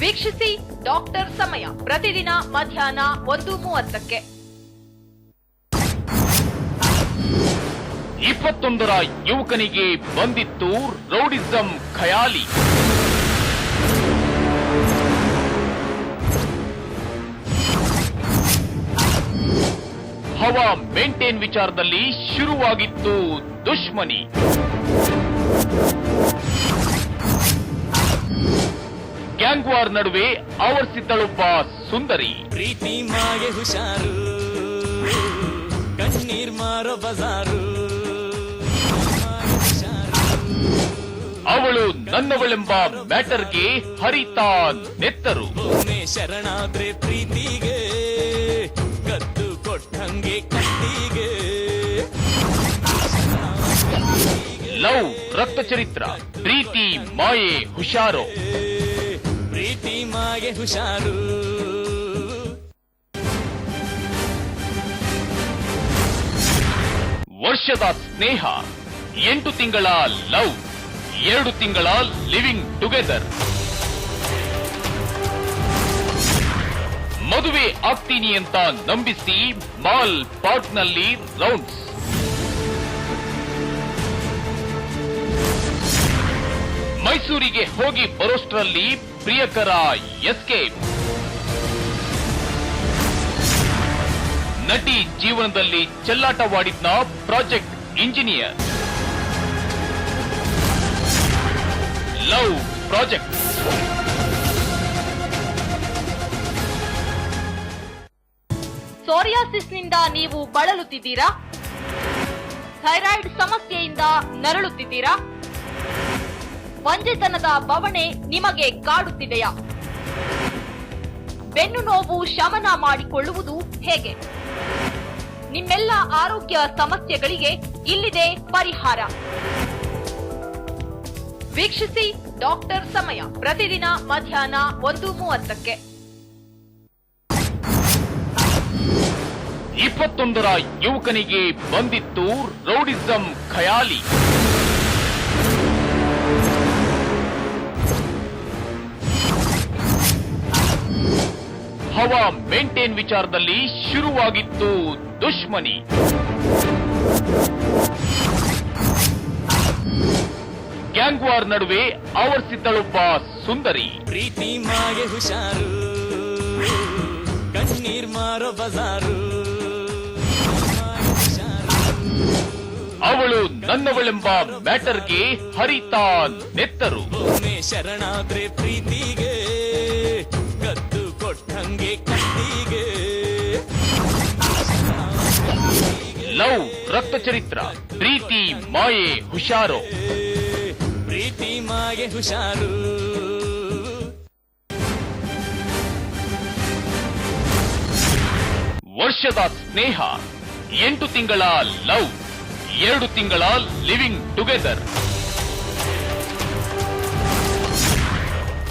ವೀಕ್ಷಿಸಿ ಡಾಕ್ಟರ್ ಸಮಯ ಪ್ರತಿದಿನ ಮಧ್ಯಾಹ್ನ ಒಂದು ಮೂವತ್ತಕ್ಕೆ. ಇಪ್ಪತ್ತೊಂದರ ಯುವಕನಿಗೆ ಬಂದಿತ್ತು ರೌಡಿಸಂ ಖಯಾಲಿ. ಹವಾ ಮೇಂಟೈನ್ ವಿಚಾರದಲ್ಲಿ ಶುರುವಾಗಿತ್ತು ದುಶ್ಮನಿ. ಗ್ಯಾಂಗ್ ವಾರ್ ನಡುವೆ ಆವರಿಸಿದ್ದಳೊಬ್ಬ ಸುಂದರಿ. ಪ್ರೀತಿ ಮಾಗೆ ಹುಷಾರು ಕಣ್ಣೀರ್ ಮಾರೋ ಬಜಾರು. ಅವಳು ನನ್ನವಳೆಂಬ ಮ್ಯಾಟರ್ಗೆ ಹರಿತಾ ನೆತ್ತರು. ಶರಣಾದ್ರೆ ಪ್ರೀತಿಗೆ ಕದ್ದು ಕೊಟ್ಟಂಗೆ ಕತ್ತಿಗೆ ಲವ್ ರಕ್ತ ಚರಿತ್ರ ಪ್ರೀತಿ ಮಾಯೆ ಹುಷಾರೋ. ಮಾಗೆ ಹುಷಾರು. ವರ್ಷದ ಸ್ನೇಹ, ಎಂಟು ತಿಂಗಳ ಲವ್, ಎರಡು ತಿಂಗಳ ಲಿವಿಂಗ್ ಟುಗೆದರ್. ಮದುವೆ ಆಗ್ತೀನಿ ಅಂತ ನಂಬಿಸಿ ಮಾಲ್ ಪಾರ್ಕ್ನಲ್ಲಿ ರೌಂಡ್ಸ್. ಮೈಸೂರಿಗೆ ಹೋಗಿ ಬರೋಷ್ಟ್ರಲ್ಲಿ ಪ್ರಿಯಕರ ಎಸ್ಕೇಪ್ ನಟಿ ಜೀವನದಲ್ಲಿ ಚೆಲ್ಲಾಟವಾಡಿದ್ನ ಪ್ರಾಜೆಕ್ಟ್ ಇಂಜಿನಿಯರ್. Love project. ಸೋರಿಯಾಸಿಸ್ನಿಂದ ನೀವು ಬಳಲುತ್ತಿದ್ದೀರಾ? ಥೈರಾಯ್ಡ್ ಸಮಸ್ಯೆಯಿಂದ ನರಳುತ್ತಿದ್ದೀರಾ? ಬಂಜೆತನದ ಬವಣೆ ನಿಮಗೆ ಕಾಡುತ್ತಿದೆಯಾ? ಬೆನ್ನು ನೋವು ಶಮನ ಮಾಡಿಕೊಳ್ಳುವುದು ಹೇಗೆ? ನಿಮ್ಮೆಲ್ಲ ಆರೋಗ್ಯ ಸಮಸ್ಯೆಗಳಿಗೆ ಇಲ್ಲಿದೆ ಪರಿಹಾರ. ವೀಕ್ಷಿಸಿ ಡಾಕ್ಟರ್ ಸಮಯ ಪ್ರತಿದಿನ ಮಧ್ಯಾಹ್ನ ಒಂದು ಮೂವತ್ತಕ್ಕೆ. ಇಪ್ಪತ್ತೊಂದರ ಯುವಕನಿಗೆ ಬಂದಿತ್ತು ರೌಡಿಸಂ ಖಯಾಲಿ. ಹವಾ ಮೇಂಟೈನ್ ವಿಚಾರದಲ್ಲಿ ಶುರುವಾಗಿತ್ತು ದುಶ್ಮನಿ. ಗ್ಯಾಂಗ್ ವಾರ್ ನಡುವೆ ಆವರಿಸಿದ್ದಳೊಬ್ಬ ಸುಂದರಿ. ಪ್ರೀತಿ ಮಾಗೆ ಹುಷಾರು ಕಣ್ಣೀರ್ ಮಾರೋ ಬಜಾರು. ಅವಳು ನನ್ನವಳೆಂಬ ಮ್ಯಾಟರ್ಗೆ ಹರಿತಾ ನೆತ್ತರು. ಶರಣಾದ್ರೆ ಪ್ರೀತಿಗೆ ಕತ್ತಿಗೆ ಲವ್ ರಕ್ತ ಚರಿತ್ರ ಪ್ರೀತಿ ಮಾಯೆ ಹುಷಾರು. ಪ್ರೀತಿ ಮಾಯೆ ಹುಷಾರು. ವರ್ಷದ ಸ್ನೇಹ ಎಂಟು ತಿಂಗಳ ಲವ್ ಎರಡು ತಿಂಗಳ ಲಿವಿಂಗ್ ಟುಗೆದರ್.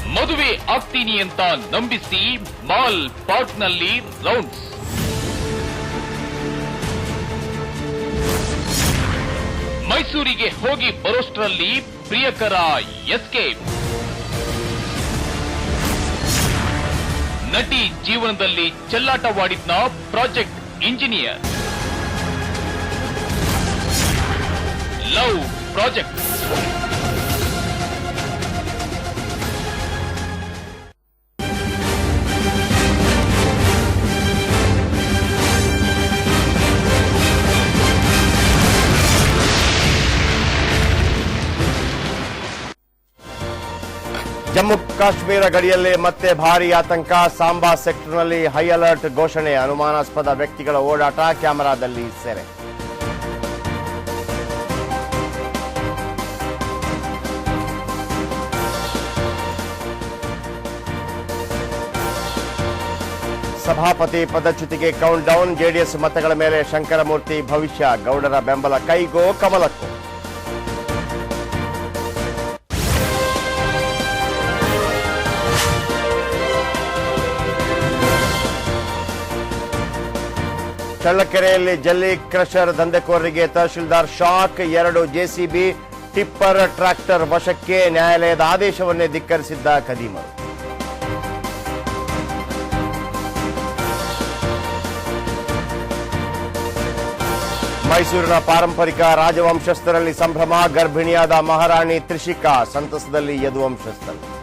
ಮದುವೆ ಆಗ್ತೀನಿ ಅಂತ ನಂಬಿಸಿ ಮಾಲ್ ಪಾಟ್ನಲ್ಲಿ ರೌಂಡ್ಸ್. ಮೈಸೂರಿಗೆ ಹೋಗಿ ಬರೋಷ್ಟರಲ್ಲಿ ಪ್ರಿಯಕರ ಎಸ್ಕೇಪ್. ನಟಿ ಜೀವನದಲ್ಲಿ ಚೆಲ್ಲಾಟವಾಡಿದ್ನ project engineer. Love project. Jammu Kashmir ಗಡಿಯಲ್ಲಿ ಮತ್ತೆ ಭಾರಿ ಆತಂಕ. ಸಾಂಬಾ ಸೆಕ್ಟರ್ನಲ್ಲಿ ಹೈ ಅಲರ್ಟ್ ಘೋಷಣೆ. ಅನುಮಾನಾಸ್ಪದ ವ್ಯಕ್ತಿಗಳ ಓಡಾಟ ಕ್ಯಾಮೆರಾದಲ್ಲಿ ಸೆರೆ. ಸಭಾಪತಿ ಪದಚ್ಯುತಿಗೆ ಕೌಂಟ್ ಡೌನ್ ಜೆಡಿಎಸ್ ಮತಗಳ ಮೇಲೆ ಶಂಕರಮೂರ್ತಿ ಭವಿಷ್ಯ. ಗೌಡರ ಬೆಂಬಲ ಕೈಗೋ ಕಮಲಕ್ಕೋ. ಚಳ್ಳಕೆರೆಯಲ್ಲಿ ಜಲ್ಲಿ ಕ್ರಷರ್ ದಂಧೆಕೋರರಿಗೆ ತಹಶೀಲ್ದಾರ್ ಶಾಕ್, ಎರಡು ಜೆಸಿಬಿ, ಟಿಪ್ಪರ್ ಟ್ರ್ಯಾಕ್ಟರ್ ವಶಕ್ಕೆ ನ್ಯಾಯಾಲಯದ ಆದೇಶವನ್ನೇ ಧಿಕ್ಕರಿಸಿದ್ದ ಖದೀಮರು. ಮೈಸೂರಿನ ಪಾರಂಪರಿಕ ರಾಜವಂಶಸ್ಥರಲ್ಲಿ ಸಂಭ್ರಮ, ಗರ್ಭಿಣಿಯಾದ ಮಹಾರಾಣಿ ತ್ರಿಷಿಕಾ ಸಂತಸದಲ್ಲಿ ಯದುವಂಶಸ್ಥರು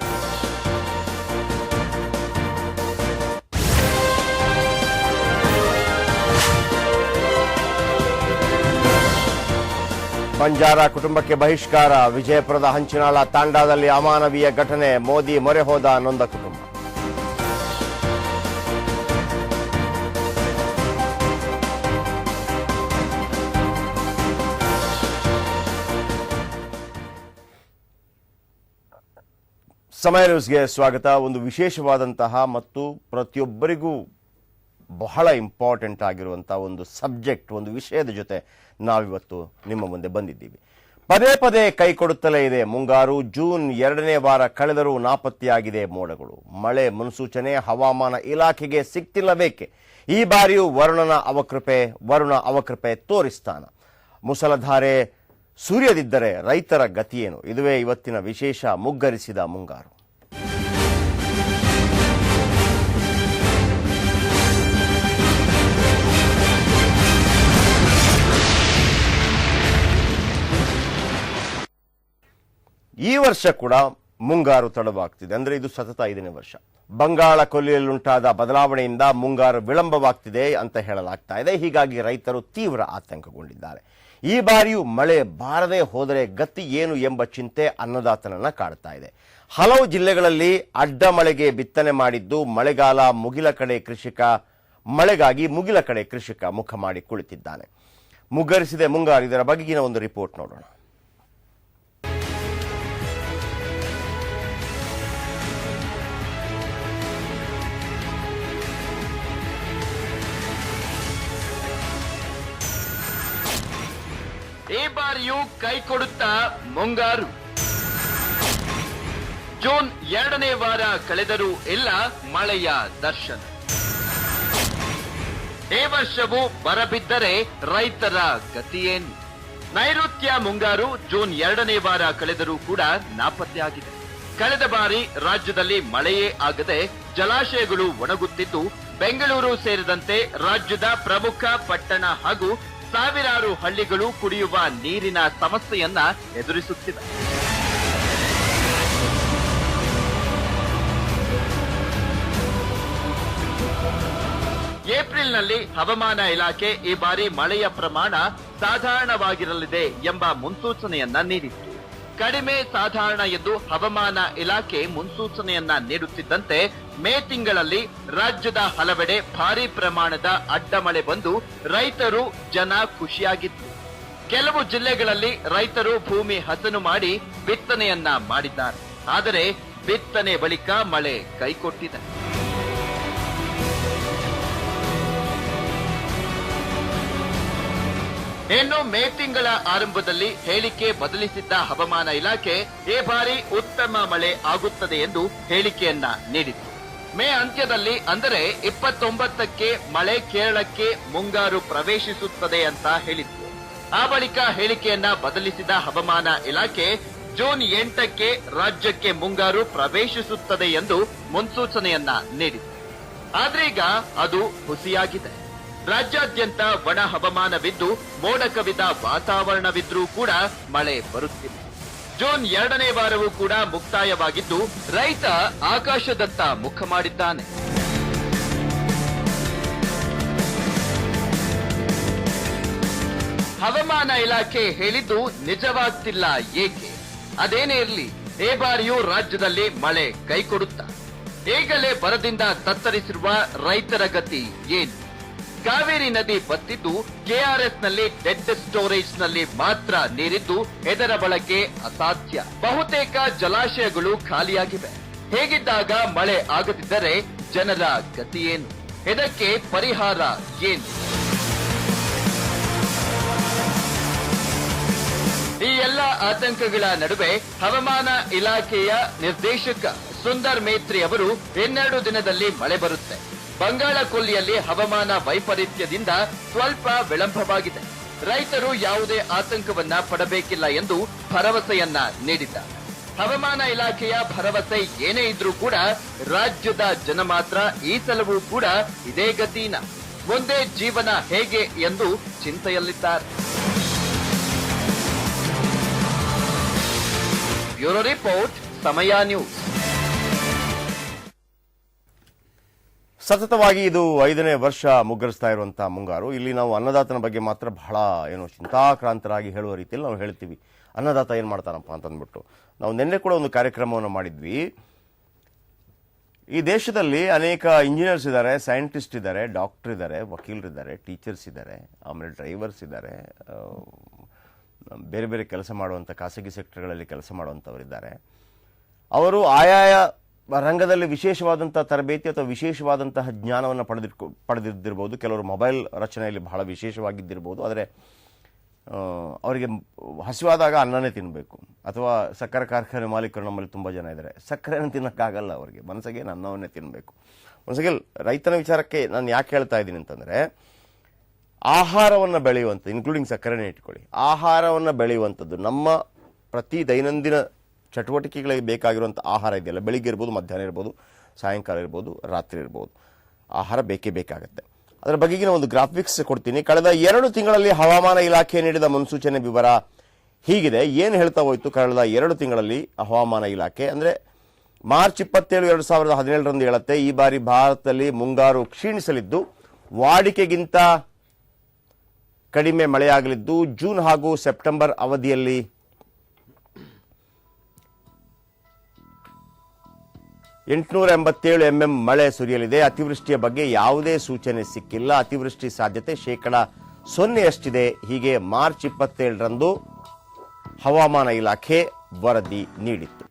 ಬಂಜಾರ ಕುಟುಂಬಕ್ಕೆ ಬಹಿಷ್ಕಾರ, ವಿಜಯಪುರದ ಹಂಚಿನಾಳ ತಾಂಡಾದಲ್ಲಿ ಅಮಾನವೀಯ ಘಟನೆ, ಮೋದಿ ಮೊರೆ ಹೋದ ನೊಂದ ಕುಟುಂಬ. ಸಮಯ ನ್ಯೂಸ್ಗೆ ಸ್ವಾಗತ. ಒಂದು ವಿಶೇಷವಾದಂತಹ ಮತ್ತು ಪ್ರತಿಯೊಬ್ಬರಿಗೂ ಬಹಳ ಇಂಪಾರ್ಟೆಂಟ್ ಆಗಿರುವಂಥ ಒಂದು ಸಬ್ಜೆಕ್ಟ್ ಒಂದು ವಿಷಯದ ಜೊತೆ ನಾವಿವತ್ತು ನಿಮ್ಮ ಮುಂದೆ ಬಂದಿದ್ದೀವಿ. ಪದೇ ಪದೇ ಕೈ ಕೊಡುತ್ತಲೇ ಇದೆ ಮುಂಗಾರು, ಜೂನ್ ಎರಡನೇ ವಾರ ಕಳೆದರೂ ನಾಪತ್ತೆಯಾಗಿದೆ ಮೋಡಗಳು. ಮಳೆ ಮುನ್ಸೂಚನೆ, ಹವಾಮಾನ ಇಲಾಖೆಗೆ ಸಿಕ್ತಿಲ್ಲಬೇಕೆ? ಈ ಬಾರಿಯೂ ವರುಣನ ಅವಕೃಪೆ, ವರುಣ ಅವಕೃಪೆ ತೋರಿಸ್ತಾನ. ಮುಸಲಧಾರೆ ಸೂರ್ಯದಿದ್ದರೆ ರೈತರ ಗತಿಯೇನು? ಇದುವೇ ಇವತ್ತಿನ ವಿಶೇಷ, ಮುಗ್ಗರಿಸಿದ ಮುಂಗಾರು. ಈ ವರ್ಷ ಕೂಡ ಮುಂಗಾರು ತಡವಾಗ್ತಿದೆ. ಅಂದ್ರೆ ಇದು ಸತತ ಐದನೇ ವರ್ಷ. ಬಂಗಾಳ ಕೊಲ್ಲಿಯಲ್ಲುಂಟಾದ ಬದಲಾವಣೆಯಿಂದ ಮುಂಗಾರು ವಿಳಂಬವಾಗ್ತಿದೆ ಅಂತ ಹೇಳಲಾಗ್ತಾ ಇದೆ. ಹೀಗಾಗಿ ರೈತರು ತೀವ್ರ ಆತಂಕಗೊಂಡಿದ್ದಾರೆ. ಈ ಬಾರಿಯೂ ಮಳೆ ಬಾರದೆ ಹೋದರೆ ಗತಿ ಏನು ಎಂಬ ಚಿಂತೆ ಅನ್ನದಾತನನ್ನ ಕಾಡ್ತಾ ಇದೆ. ಹಲವು ಜಿಲ್ಲೆಗಳಲ್ಲಿ ಅಡ್ಡ ಮಳೆಗೆ ಬಿತ್ತನೆ ಮಾಡಿದ್ದು ಮಳೆಗಾಲ ಮುಗಿಲ ಕಡೆ ಕೃಷಿಕ, ಮಳೆಗಾಗಿ ಮುಗಿಲ ಕಡೆ ಕೃಷಿಕ ಮುಖ ಮಾಡಿ ಕುಳಿತಿದ್ದಾನೆ. ಮುಗ್ಗರಿಸಿದೆ ಮುಂಗಾರು. ಇದರ ಬಗೆಗಿನ ಒಂದು ರಿಪೋರ್ಟ್ ನೋಡೋಣ. ಈ ಬಾರಿಯೂ ಕೈ ಕೊಡುತ್ತಾ ಮುಂಗಾರು. ಜೂನ್ ಎರಡನೇ ವಾರ ಕಳೆದರೂ ಇಲ್ಲ ಮಳೆಯ ದರ್ಶನ. ಈ ವರ್ಷವೂ ಬರಬಿದ್ದರೆ ರೈತರ ಗತಿಯೇನು? ನೈಋತ್ಯ ಮುಂಗಾರು ಜೂನ್ ಎರಡನೇ ವಾರ ಕಳೆದರೂ ಕೂಡ ನಾಪತ್ತೆಯಾಗಿದೆ ಕಳೆದ ಬಾರಿ ರಾಜ್ಯದಲ್ಲಿ ಮಳೆಯೇ ಆಗದೆ ಜಲಾಶಯಗಳು ಒಣಗುತ್ತಿದ್ದು, ಬೆಂಗಳೂರು ಸೇರಿದಂತೆ ರಾಜ್ಯದ ಪ್ರಮುಖ ಪಟ್ಟಣ ಹಾಗೂ ಸಾವಿರಾರು ಹಳ್ಳಿಗಳು ಕುಡಿಯುವ ನೀರಿನ ಸಮಸ್ಯೆಯನ್ನ ಎದುರಿಸುತ್ತಿದೆ ಏಪ್ರಿಲ್ನಲ್ಲಿ ಹವಾಮಾನ ಇಲಾಖೆ ಈ ಬಾರಿ ಮಳೆಯ ಪ್ರಮಾಣ ಸಾಧಾರಣವಾಗಿರಲಿದೆ ಎಂಬ ಮುನ್ಸೂಚನೆಯನ್ನ ನೀಡಿತ್ತು. ಕಡಿಮೆ ಸಾಧಾರಣ ಎಂದು ಹವಾಮಾನ ಇಲಾಖೆ ಮುನ್ಸೂಚನೆಯನ್ನ ನೀಡುತ್ತಿದ್ದಂತೆ ಮೇ ತಿಂಗಳಲ್ಲಿ ರಾಜ್ಯದ ಹಲವೆಡೆ ಭಾರಿ ಪ್ರಮಾಣದ ಅಡ್ಡಮಳೆ ಬಂದು ರೈತರು ಜನ ಖುಷಿಯಾಗಿದ್ದು ಕೆಲವು ಜಿಲ್ಲೆಗಳಲ್ಲಿ ರೈತರು ಭೂಮಿ ಹಸನು ಮಾಡಿ ಬಿತ್ತನೆಯನ್ನ ಮಾಡಿದ್ದಾರೆ. ಆದರೆ ಬಿತ್ತನೆ ಬಳಿಕ ಮಳೆ ಕೈಕೊಟ್ಟಿದೆ. ಇನ್ನು ಮೇ ತಿಂಗಳ ಆರಂಭದಲ್ಲಿ ಹೇಳಿಕೆ ಬದಲಿಸಿದ್ದ ಹವಾಮಾನ ಇಲಾಖೆ ಈ ಬಾರಿ ಉತ್ತಮ ಮಳೆ ಆಗುತ್ತದೆ ಎಂದು ಹೇಳಿಕೆಯನ್ನ ನೀಡಿತು ಮೇ ಅಂತ್ಯದಲ್ಲಿ ಅಂದರೆ ಇಪ್ಪತ್ತೊಂಬತ್ತಕ್ಕೆ ಮಳೆ ಕೇರಳಕ್ಕೆ ಮುಂಗಾರು ಪ್ರವೇಶಿಸುತ್ತದೆ ಅಂತ ಹೇಳಿತ್ತು. ಆ ಬಳಿಕ ಹೇಳಿಕೆಯನ್ನ ಬದಲಿಸಿದ ಹವಾಮಾನ ಇಲಾಖೆ ಜೂನ್ ಎಂಟಕ್ಕೆ ರಾಜ್ಯಕ್ಕೆ ಮುಂಗಾರು ಪ್ರವೇಶಿಸುತ್ತದೆ ಎಂದು ಮುನ್ಸೂಚನೆಯನ್ನ ನೀಡಿತು ಆದ್ರೀಗ ಅದು ಹುಸಿಯಾಗಿದೆ. ರಾಜ್ಯಾದ್ಯಂತ ಒಣ ಹವಾಮಾನವಿದ್ದು ಮೋಡ ಕವಿದ ವಾತಾವರಣವಿದ್ರೂ ಕೂಡ ಮಳೆ ಬರುತ್ತಿಲ್ಲ. ಜೂನ್ ಎರಡನೇ ವಾರವೂ ಕೂಡ ಮುಕ್ತಾಯವಾಗಿದ್ದು, ರೈತ ಆಕಾಶದತ್ತ ಮುಖ ಮಾಡಿದ್ದಾನೆ. ಹವಾಮಾನ ಇಲಾಖೆ ಹೇಳಿದ್ದು ನಿಜವಾಗ್ತಿಲ್ಲ ಏಕೆ? ಅದೇನೇ ಇರಲಿ, ಈ ಬಾರಿಯೂ ರಾಜ್ಯದಲ್ಲಿ ಮಳೆ ಕೈಕೊಡುತ್ತಾ? ಈಗಲೇ ಬರದಿಂದ ತತ್ತರಿಸಿರುವ ರೈತರ ಗತಿ ಏನು? ಕಾವೇರಿ ನದಿ ಬತ್ತಿದ್ದು ಕೆಆರ್ಎಸ್ನಲ್ಲಿ ಡೆಡ್ ಸ್ಟೋರೇಜ್ನಲ್ಲಿ ಮಾತ್ರ ನೀರಿದ್ದು ಇದರ ಬಳಕೆ ಅಸಾಧ್ಯ. ಬಹುತೇಕ ಜಲಾಶಯಗಳು ಖಾಲಿಯಾಗಿವೆ. ಹೇಗಿದ್ದಾಗ ಮಳೆ ಆಗದಿದ್ದರೆ ಜನರ ಗತಿಯೇನು? ಇದಕ್ಕೆ ಪರಿಹಾರ ಏನು? ಈ ಎಲ್ಲ ಆತಂಕಗಳ ನಡುವೆ ಹವಾಮಾನ ಇಲಾಖೆಯ ನಿರ್ದೇಶಕ ಸುಂದರ್ ಮೇತ್ರಿ ಅವರು ಇನ್ನೆರಡು ದಿನದಲ್ಲಿ ಮಳೆ ಬರುತ್ತೆ. ಬಂಗಾಳ ಕೊಲ್ಲಿಯಲ್ಲಿ ಹವಾಮಾನ ವೈಪರೀತ್ಯದಿಂದ ಸ್ವಲ್ಪ ವಿಳಂಬವಾಗಿದೆ. ರೈತರು ಯಾವುದೇ ಆತಂಕವನ್ನ ಪಡಬೇಕಿಲ್ಲ ಎಂದು ಭರವಸೆಯನ್ನ ನೀಡಿದ್ದ. ಹವಾಮಾನ ಇಲಾಖೆಯ ಭರವಸೆ ಏನೇ ಇದ್ರೂ ಕೂಡ ರಾಜ್ಯದ ಜನ ಮಾತ್ರ ಈ ಸಲವೂ ಕೂಡ ಇದೇ ಗತಿನ. ಒಂದೇ ಜೀವನ ಹೇಗೆ ಎಂದು ಚಿಂತೆಯಲ್ಲಿದ್ದಾರೆ. Bureau report Samaya news. ಸತತವಾಗಿ ಇದು ಐದನೇ ವರ್ಷ ಮುಗ್ಗರಿಸ್ತಾ ಇರುವಂತಹ ಮುಂಗಾರು. ಇಲ್ಲಿ ನಾವು ಅನ್ನದಾತನ ಬಗ್ಗೆ ಮಾತ್ರ ಬಹಳ ಏನು ಚಿಂತಾಕ್ರಾಂತರಾಗಿ ಹೇಳುವ ರೀತಿಯಲ್ಲಿ ನಾವು ಹೇಳ್ತೀವಿ. ಅನ್ನದಾತ ಏನು ಮಾಡ್ತಾನಪ್ಪ ಅಂತಂದ್ಬಿಟ್ಟು. ನಾವು ನಿನ್ನೆ ಕೂಡ ಒಂದು ಕಾರ್ಯಕ್ರಮವನ್ನು ಮಾಡಿದ್ವಿ. ಈ ದೇಶದಲ್ಲಿ ಅನೇಕ ಇಂಜಿನಿಯರ್ಸ್ ಇದ್ದಾರೆ, ಸೈಂಟಿಸ್ಟ್ ಇದ್ದಾರೆ, ಡಾಕ್ಟರ್ ಇದ್ದಾರೆ ವಕೀಲರಿದ್ದಾರೆ ಟೀಚರ್ಸ್ ಇದ್ದಾರೆ, ಆಮೇಲೆ ಡ್ರೈವರ್ಸ್ ಇದ್ದಾರೆ ಬೇರೆ ಬೇರೆ ಕೆಲಸ ಮಾಡುವಂಥ ಖಾಸಗಿ ಸೆಕ್ಟರ್ಗಳಲ್ಲಿ ಕೆಲಸ ಮಾಡುವಂಥವರಿದ್ದಾರೆ ಅವರು ಆಯಾಯ ರಂಗದಲ್ಲಿ ವಿಶೇಷವಾದಂತಹ ತರಬೇತಿ ಅಥವಾ ವಿಶೇಷವಾದಂತಹ ಜ್ಞಾನವನ್ನು ಪಡೆದಿರ್ಕೊ ಪಡೆದಿದ್ದಿರ್ಬೋದು. ಕೆಲವರು ಮೊಬೈಲ್ ರಚನೆಯಲ್ಲಿ ಬಹಳ ವಿಶೇಷವಾಗಿದ್ದಿರ್ಬೋದು. ಆದರೆ ಅವರಿಗೆ ಹಸಿವಾದಾಗ ಅನ್ನನೇ ತಿನ್ನಬೇಕು ಅಥವಾ ಸಕ್ಕರೆ ಕಾರ್ಖಾನೆ ಮಾಲೀಕರು ನಮ್ಮಲ್ಲಿ ತುಂಬ ಜನ ಇದ್ದಾರೆ. ಸಕ್ಕರೆಯನ್ನು ತಿನ್ನೋಕ್ಕಾಗಲ್ಲ ಅವರಿಗೆ. ಮನಸ್ಸಿಗೆ ಅನ್ನವನ್ನೇ ತಿನ್ನಬೇಕು ಮನಸ್ಸಿಗೆ ರೈತನ ವಿಚಾರಕ್ಕೆ ನಾನು ಯಾಕೆ ಹೇಳ್ತಾ ಇದ್ದೀನಿ ಅಂತಂದರೆ, ಆಹಾರವನ್ನು ಬೆಳೆಯುವಂಥ ಇನ್ಕ್ಲೂಡಿಂಗ್ ಸಕ್ಕರೆನೇ ಇಟ್ಕೊಳ್ಳಿ. ಆಹಾರವನ್ನು ಬೆಳೆಯುವಂಥದ್ದು ನಮ್ಮ ಪ್ರತಿ ದೈನಂದಿನ ಚಟುವಟಿಕೆಗಳಿಗೆ ಬೇಕಾಗಿರುವಂಥ ಆಹಾರ ಇದೆಯಲ್ಲ, ಬೆಳಿಗ್ಗೆ ಇರ್ಬೋದು, ಮಧ್ಯಾಹ್ನ ಇರ್ಬೋದು, ಸಾಯಂಕಾಲ ಇರ್ಬೋದು, ರಾತ್ರಿ ಇರ್ಬೋದು, ಆಹಾರ ಬೇಕೇ ಬೇಕಾಗುತ್ತೆ. ಅದರ ಬಗೆಗಿನ ಒಂದು ಗ್ರಾಫಿಕ್ಸ್ ಕೊಡ್ತೀನಿ. ಕಳೆದ ಎರಡು ತಿಂಗಳಲ್ಲಿ ಹವಾಮಾನ ಇಲಾಖೆ ನೀಡಿದ ಮುನ್ಸೂಚನೆ ವಿವರ ಹೀಗಿದೆ. ಏನು ಹೇಳ್ತಾ ಹೋಯಿತು ಕಳೆದ ಎರಡು ತಿಂಗಳಲ್ಲಿ ಹವಾಮಾನ ಇಲಾಖೆ? ಅಂದರೆ ಮಾರ್ಚ್ ಇಪ್ಪತ್ತೇಳು, ಎರಡು ಸಾವಿರದ ಹದಿನೇಳರಂದು ಹೇಳುತ್ತೆ, ಈ ಬಾರಿ ಭಾರತದಲ್ಲಿ ಮುಂಗಾರು ಕ್ಷೀಣಿಸಲಿದ್ದು, ವಾಡಿಕೆಗಿಂತ ಕಡಿಮೆ ಮಳೆಯಾಗಲಿದ್ದು, ಜೂನ್ ಹಾಗೂ ಸೆಪ್ಟೆಂಬರ್ ಅವಧಿಯಲ್ಲಿ ಎಂಟುನೂರ ಎಂಬತ್ತೇಳು ಎಂಎಂ ಮಳೆ ಸುರಿಯಲಿದೆ. ಅತಿವೃಷ್ಟಿಯ ಬಗ್ಗೆ ಯಾವುದೇ ಸೂಚನೆ ಸಿಕ್ಕಿಲ್ಲ. ಅತಿವೃಷ್ಟಿ ಸಾಧ್ಯತೆ ಶೇಕಡ ಸೊನ್ನೆಯಷ್ಟಿದೆ. ಹೀಗೆ ಮಾರ್ಚ್ ಇಪ್ಪತ್ತೇಳರಂದು ಹವಾಮಾನ ಇಲಾಖೆ ವರದಿ ನೀಡಿತ್ತು.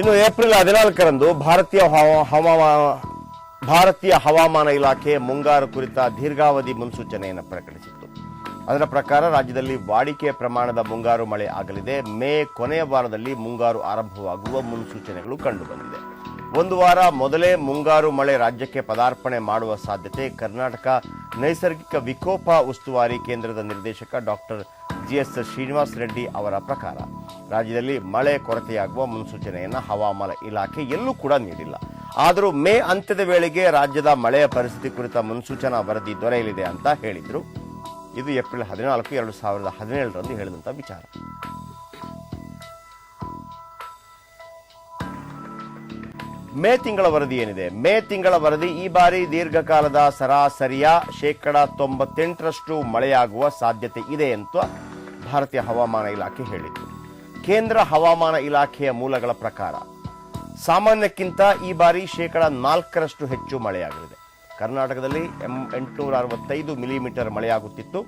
ಇನ್ನು ಏಪ್ರಿಲ್ ಹದಿನಾಲ್ಕರಂದು ಭಾರತೀಯ ಹವಾ- ಹವಾಮಾನ ಭಾರತೀಯ ಹವಾಮಾನ ಇಲಾಖೆ ಮುಂಗಾರು ಕುರಿತ ದೀರ್ಘಾವಧಿ ಮುನ್ಸೂಚನೆಯನ್ನು ಪ್ರಕಟಿಸಿತ್ತು. ಅದರ ಪ್ರಕಾರ ರಾಜ್ಯದಲ್ಲಿ ವಾಡಿಕೆ ಪ್ರಮಾಣದ ಮುಂಗಾರು ಮಳೆ ಆಗಲಿದೆ. ಮೇ ಕೊನೆಯ ವಾರದಲ್ಲಿ ಮುಂಗಾರು ಆರಂಭವಾಗುವ ಮುನ್ಸೂಚನೆಗಳು ಕಂಡುಬಂದಿದೆ. ಒಂದು ವಾರ ಮೊದಲೇ ಮುಂಗಾರು ಮಳೆ ರಾಜ್ಯಕ್ಕೆ ಪದಾರ್ಪಣೆ ಮಾಡುವ ಸಾಧ್ಯತೆ. ಕರ್ನಾಟಕ ನೈಸರ್ಗಿಕ ವಿಕೋಪ ಉಸ್ತುವಾರಿ ಕೇಂದ್ರದ ನಿರ್ದೇಶಕ ಡಾಕ್ಟರ್ ಜಿಎಸ್ ಶ್ರೀನಿವಾಸ್ ರೆಡ್ಡಿ ಅವರ ಪ್ರಕಾರ, ರಾಜ್ಯದಲ್ಲಿ ಮಳೆ ಕೊರತೆಯಾಗುವ ಮುನ್ಸೂಚನೆಯನ್ನು ಹವಾಮಾನ ಇಲಾಖೆ ಎಲ್ಲೂ ಕೂಡ ನೀಡಿಲ್ಲ. ಆದರೂ ಮೇ ಅಂತ್ಯದ ವೇಳೆಗೆ ರಾಜ್ಯದ ಮಳೆಯ ಪರಿಸ್ಥಿತಿ ಕುರಿತ ಮುನ್ಸೂಚನಾ ವರದಿ ದೊರೆಯಲಿದೆ ಅಂತ ಹೇಳಿದರು. ಇದು ಏಪ್ರಿಲ್ ಹದಿನಾಲ್ಕು, ಎರಡು ಸಾವಿರದ ಹದಿನೇಳರಂದು ಹೇಳಿದಂಥ ವಿಚಾರ. ಮೇ ತಿಂಗಳ ವರದಿ ಏನಿದೆ? ಮೇ ತಿಂಗಳ ವರದಿ ಈ ಬಾರಿ ದೀರ್ಘಕಾಲದ ಸರಾಸರಿಯ ಶೇಕಡ ತೊಂಬತ್ತೆಂಟರಷ್ಟು ಮಳೆಯಾಗುವ ಸಾಧ್ಯತೆ ಇದೆ ಅಂತ ಭಾರತೀಯ ಹವಾಮಾನ ಇಲಾಖೆ ಹೇಳಿತ್ತು. ಕೇಂದ್ರ ಹವಾಮಾನ ಇಲಾಖೆಯ ಮೂಲಗಳ ಪ್ರಕಾರ, ಸಾಮಾನ್ಯಕ್ಕಿಂತ ಈ ಬಾರಿ ಶೇಕಡ ನಾಲ್ಕರಷ್ಟು ಹೆಚ್ಚು ಮಳೆಯಾಗಲಿದೆ. ಕರ್ನಾಟಕದಲ್ಲಿ ಎಂ ಎಂಟುನೂರ ಅರವತ್ತೈದು ಮಿಲಿಮೀಟರ್ ಮಳೆಯಾಗುತ್ತಿತ್ತು.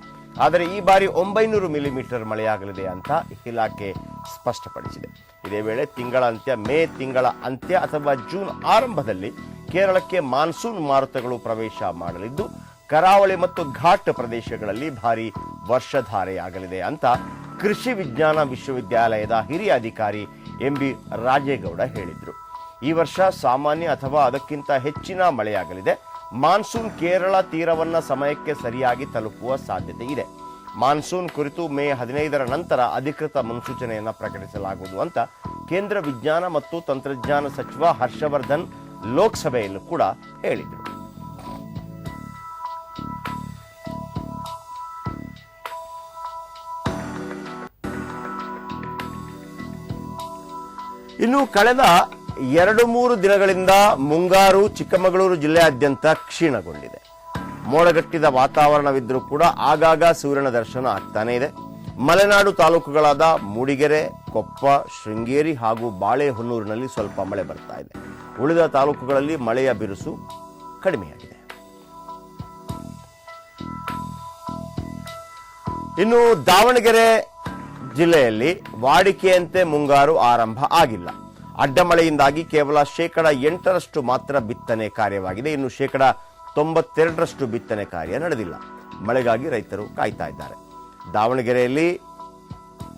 ಆದರೆ ಈ ಬಾರಿ ಒಂಬೈನೂರು ಮಿಲಿಮೀಟರ್ ಮಳೆಯಾಗಲಿದೆ ಅಂತ ಇಲಾಖೆ ಸ್ಪಷ್ಟಪಡಿಸಿದೆ. ಇದೇ ವೇಳೆ ತಿಂಗಳ ಅಂತ್ಯ, ಮೇ ತಿಂಗಳ ಅಂತ್ಯ ಅಥವಾ ಜೂನ್ ಆರಂಭದಲ್ಲಿ ಕೇರಳಕ್ಕೆ ಮಾನ್ಸೂನ್ ಮಾರುತಗಳು ಪ್ರವೇಶ ಮಾಡಲಿದ್ದು ಕರಾವಳಿ ಮತ್ತು ಘಾಟ್ ಪ್ರದೇಶಗಳಲ್ಲಿ ಭಾರಿ ವರ್ಷಧಾರೆಯಾಗಲಿದೆ ಅಂತ ಕೃಷಿ ವಿಜ್ಞಾನ ವಿಶ್ವವಿದ್ಯಾಲಯದ ಹಿರಿಯ ಅಧಿಕಾರಿ ಎಂ ಬಿ ರಾಜೇಗೌಡ ಹೇಳಿದರು. ಈ ವರ್ಷ ಸಾಮಾನ್ಯ ಅಥವಾ ಅದಕ್ಕಿಂತ ಹೆಚ್ಚಿನ ಮಳೆಯಾಗಲಿದೆ. ಮಾನ್ಸೂನ್ ಕೇರಳ ತೀರವನ್ನು ಸಮಯಕ್ಕೆ ಸರಿಯಾಗಿ ತಲುಪುವ ಸಾಧ್ಯತೆ ಇದೆ. ಮಾನ್ಸೂನ್ ಕುರಿತು ಮೇ ಹದಿನೈದರ ನಂತರ ಅಧಿಕೃತ ಮುನ್ಸೂಚನೆಯನ್ನು ಪ್ರಕಟಿಸಲಾಗುವುದು ಅಂತ ಕೇಂದ್ರ ವಿಜ್ಞಾನ ಮತ್ತು ತಂತ್ರಜ್ಞಾನ ಸಚಿವ ಹರ್ಷವರ್ಧನ್ ಲೋಕಸಭೆಯಲ್ಲೂ ಕೂಡ ಹೇಳಿದರು. ಇನ್ನು ಕಳೆದ ಎರಡು ಮೂರು ದಿನಗಳಿಂದ ಮುಂಗಾರು ಚಿಕ್ಕಮಗಳೂರು ಜಿಲ್ಲೆಯಾದ್ಯಂತ ಕ್ಷೀಣಗೊಂಡಿದೆ. ಮೋಡಗಟ್ಟಿದ ವಾತಾವರಣವಿದ್ದರೂ ಕೂಡ ಆಗಾಗ ಸೂರ್ಯನ ದರ್ಶನ ಆಗ್ತಾನೇ ಇದೆ. ಮಲೆನಾಡು ತಾಲೂಕುಗಳಾದ ಮೂಡಿಗೆರೆ, ಕೊಪ್ಪ, ಶೃಂಗೇರಿ ಹಾಗೂ ಬಾಳೆಹೊನ್ನೂರಿನಲ್ಲಿ ಸ್ವಲ್ಪ ಮಳೆ ಬರ್ತಾ ಇದೆ. ಉಳಿದ ತಾಲೂಕುಗಳಲ್ಲಿ ಮಳೆಯ ಬಿರುಸು ಕಡಿಮೆಯಾಗಿದೆ. ಇನ್ನು ದಾವಣಗೆರೆ ಜಿಲ್ಲೆಯಲ್ಲಿ ವಾಡಿಕೆಯಂತೆ ಮುಂಗಾರು ಆರಂಭ ಆಗಿಲ್ಲ. ಅಡ್ಡಮಳೆಯಿಂದಾಗಿ ಕೇವಲ ಶೇಕಡ ಎಂಟರಷ್ಟು ಮಾತ್ರ ಬಿತ್ತನೆ ಕಾರ್ಯವಾಗಿದೆ. ಇನ್ನು ಶೇಕಡ ತೊಂಬತ್ತೆರಡರಷ್ಟು ಬಿತ್ತನೆ ಕಾರ್ಯ ನಡೆದಿಲ್ಲ. ಮಳೆಗಾಗಿ ರೈತರು ಕಾಯ್ತಾ ಇದ್ದಾರೆ. ದಾವಣಗೆರೆಯಲ್ಲಿ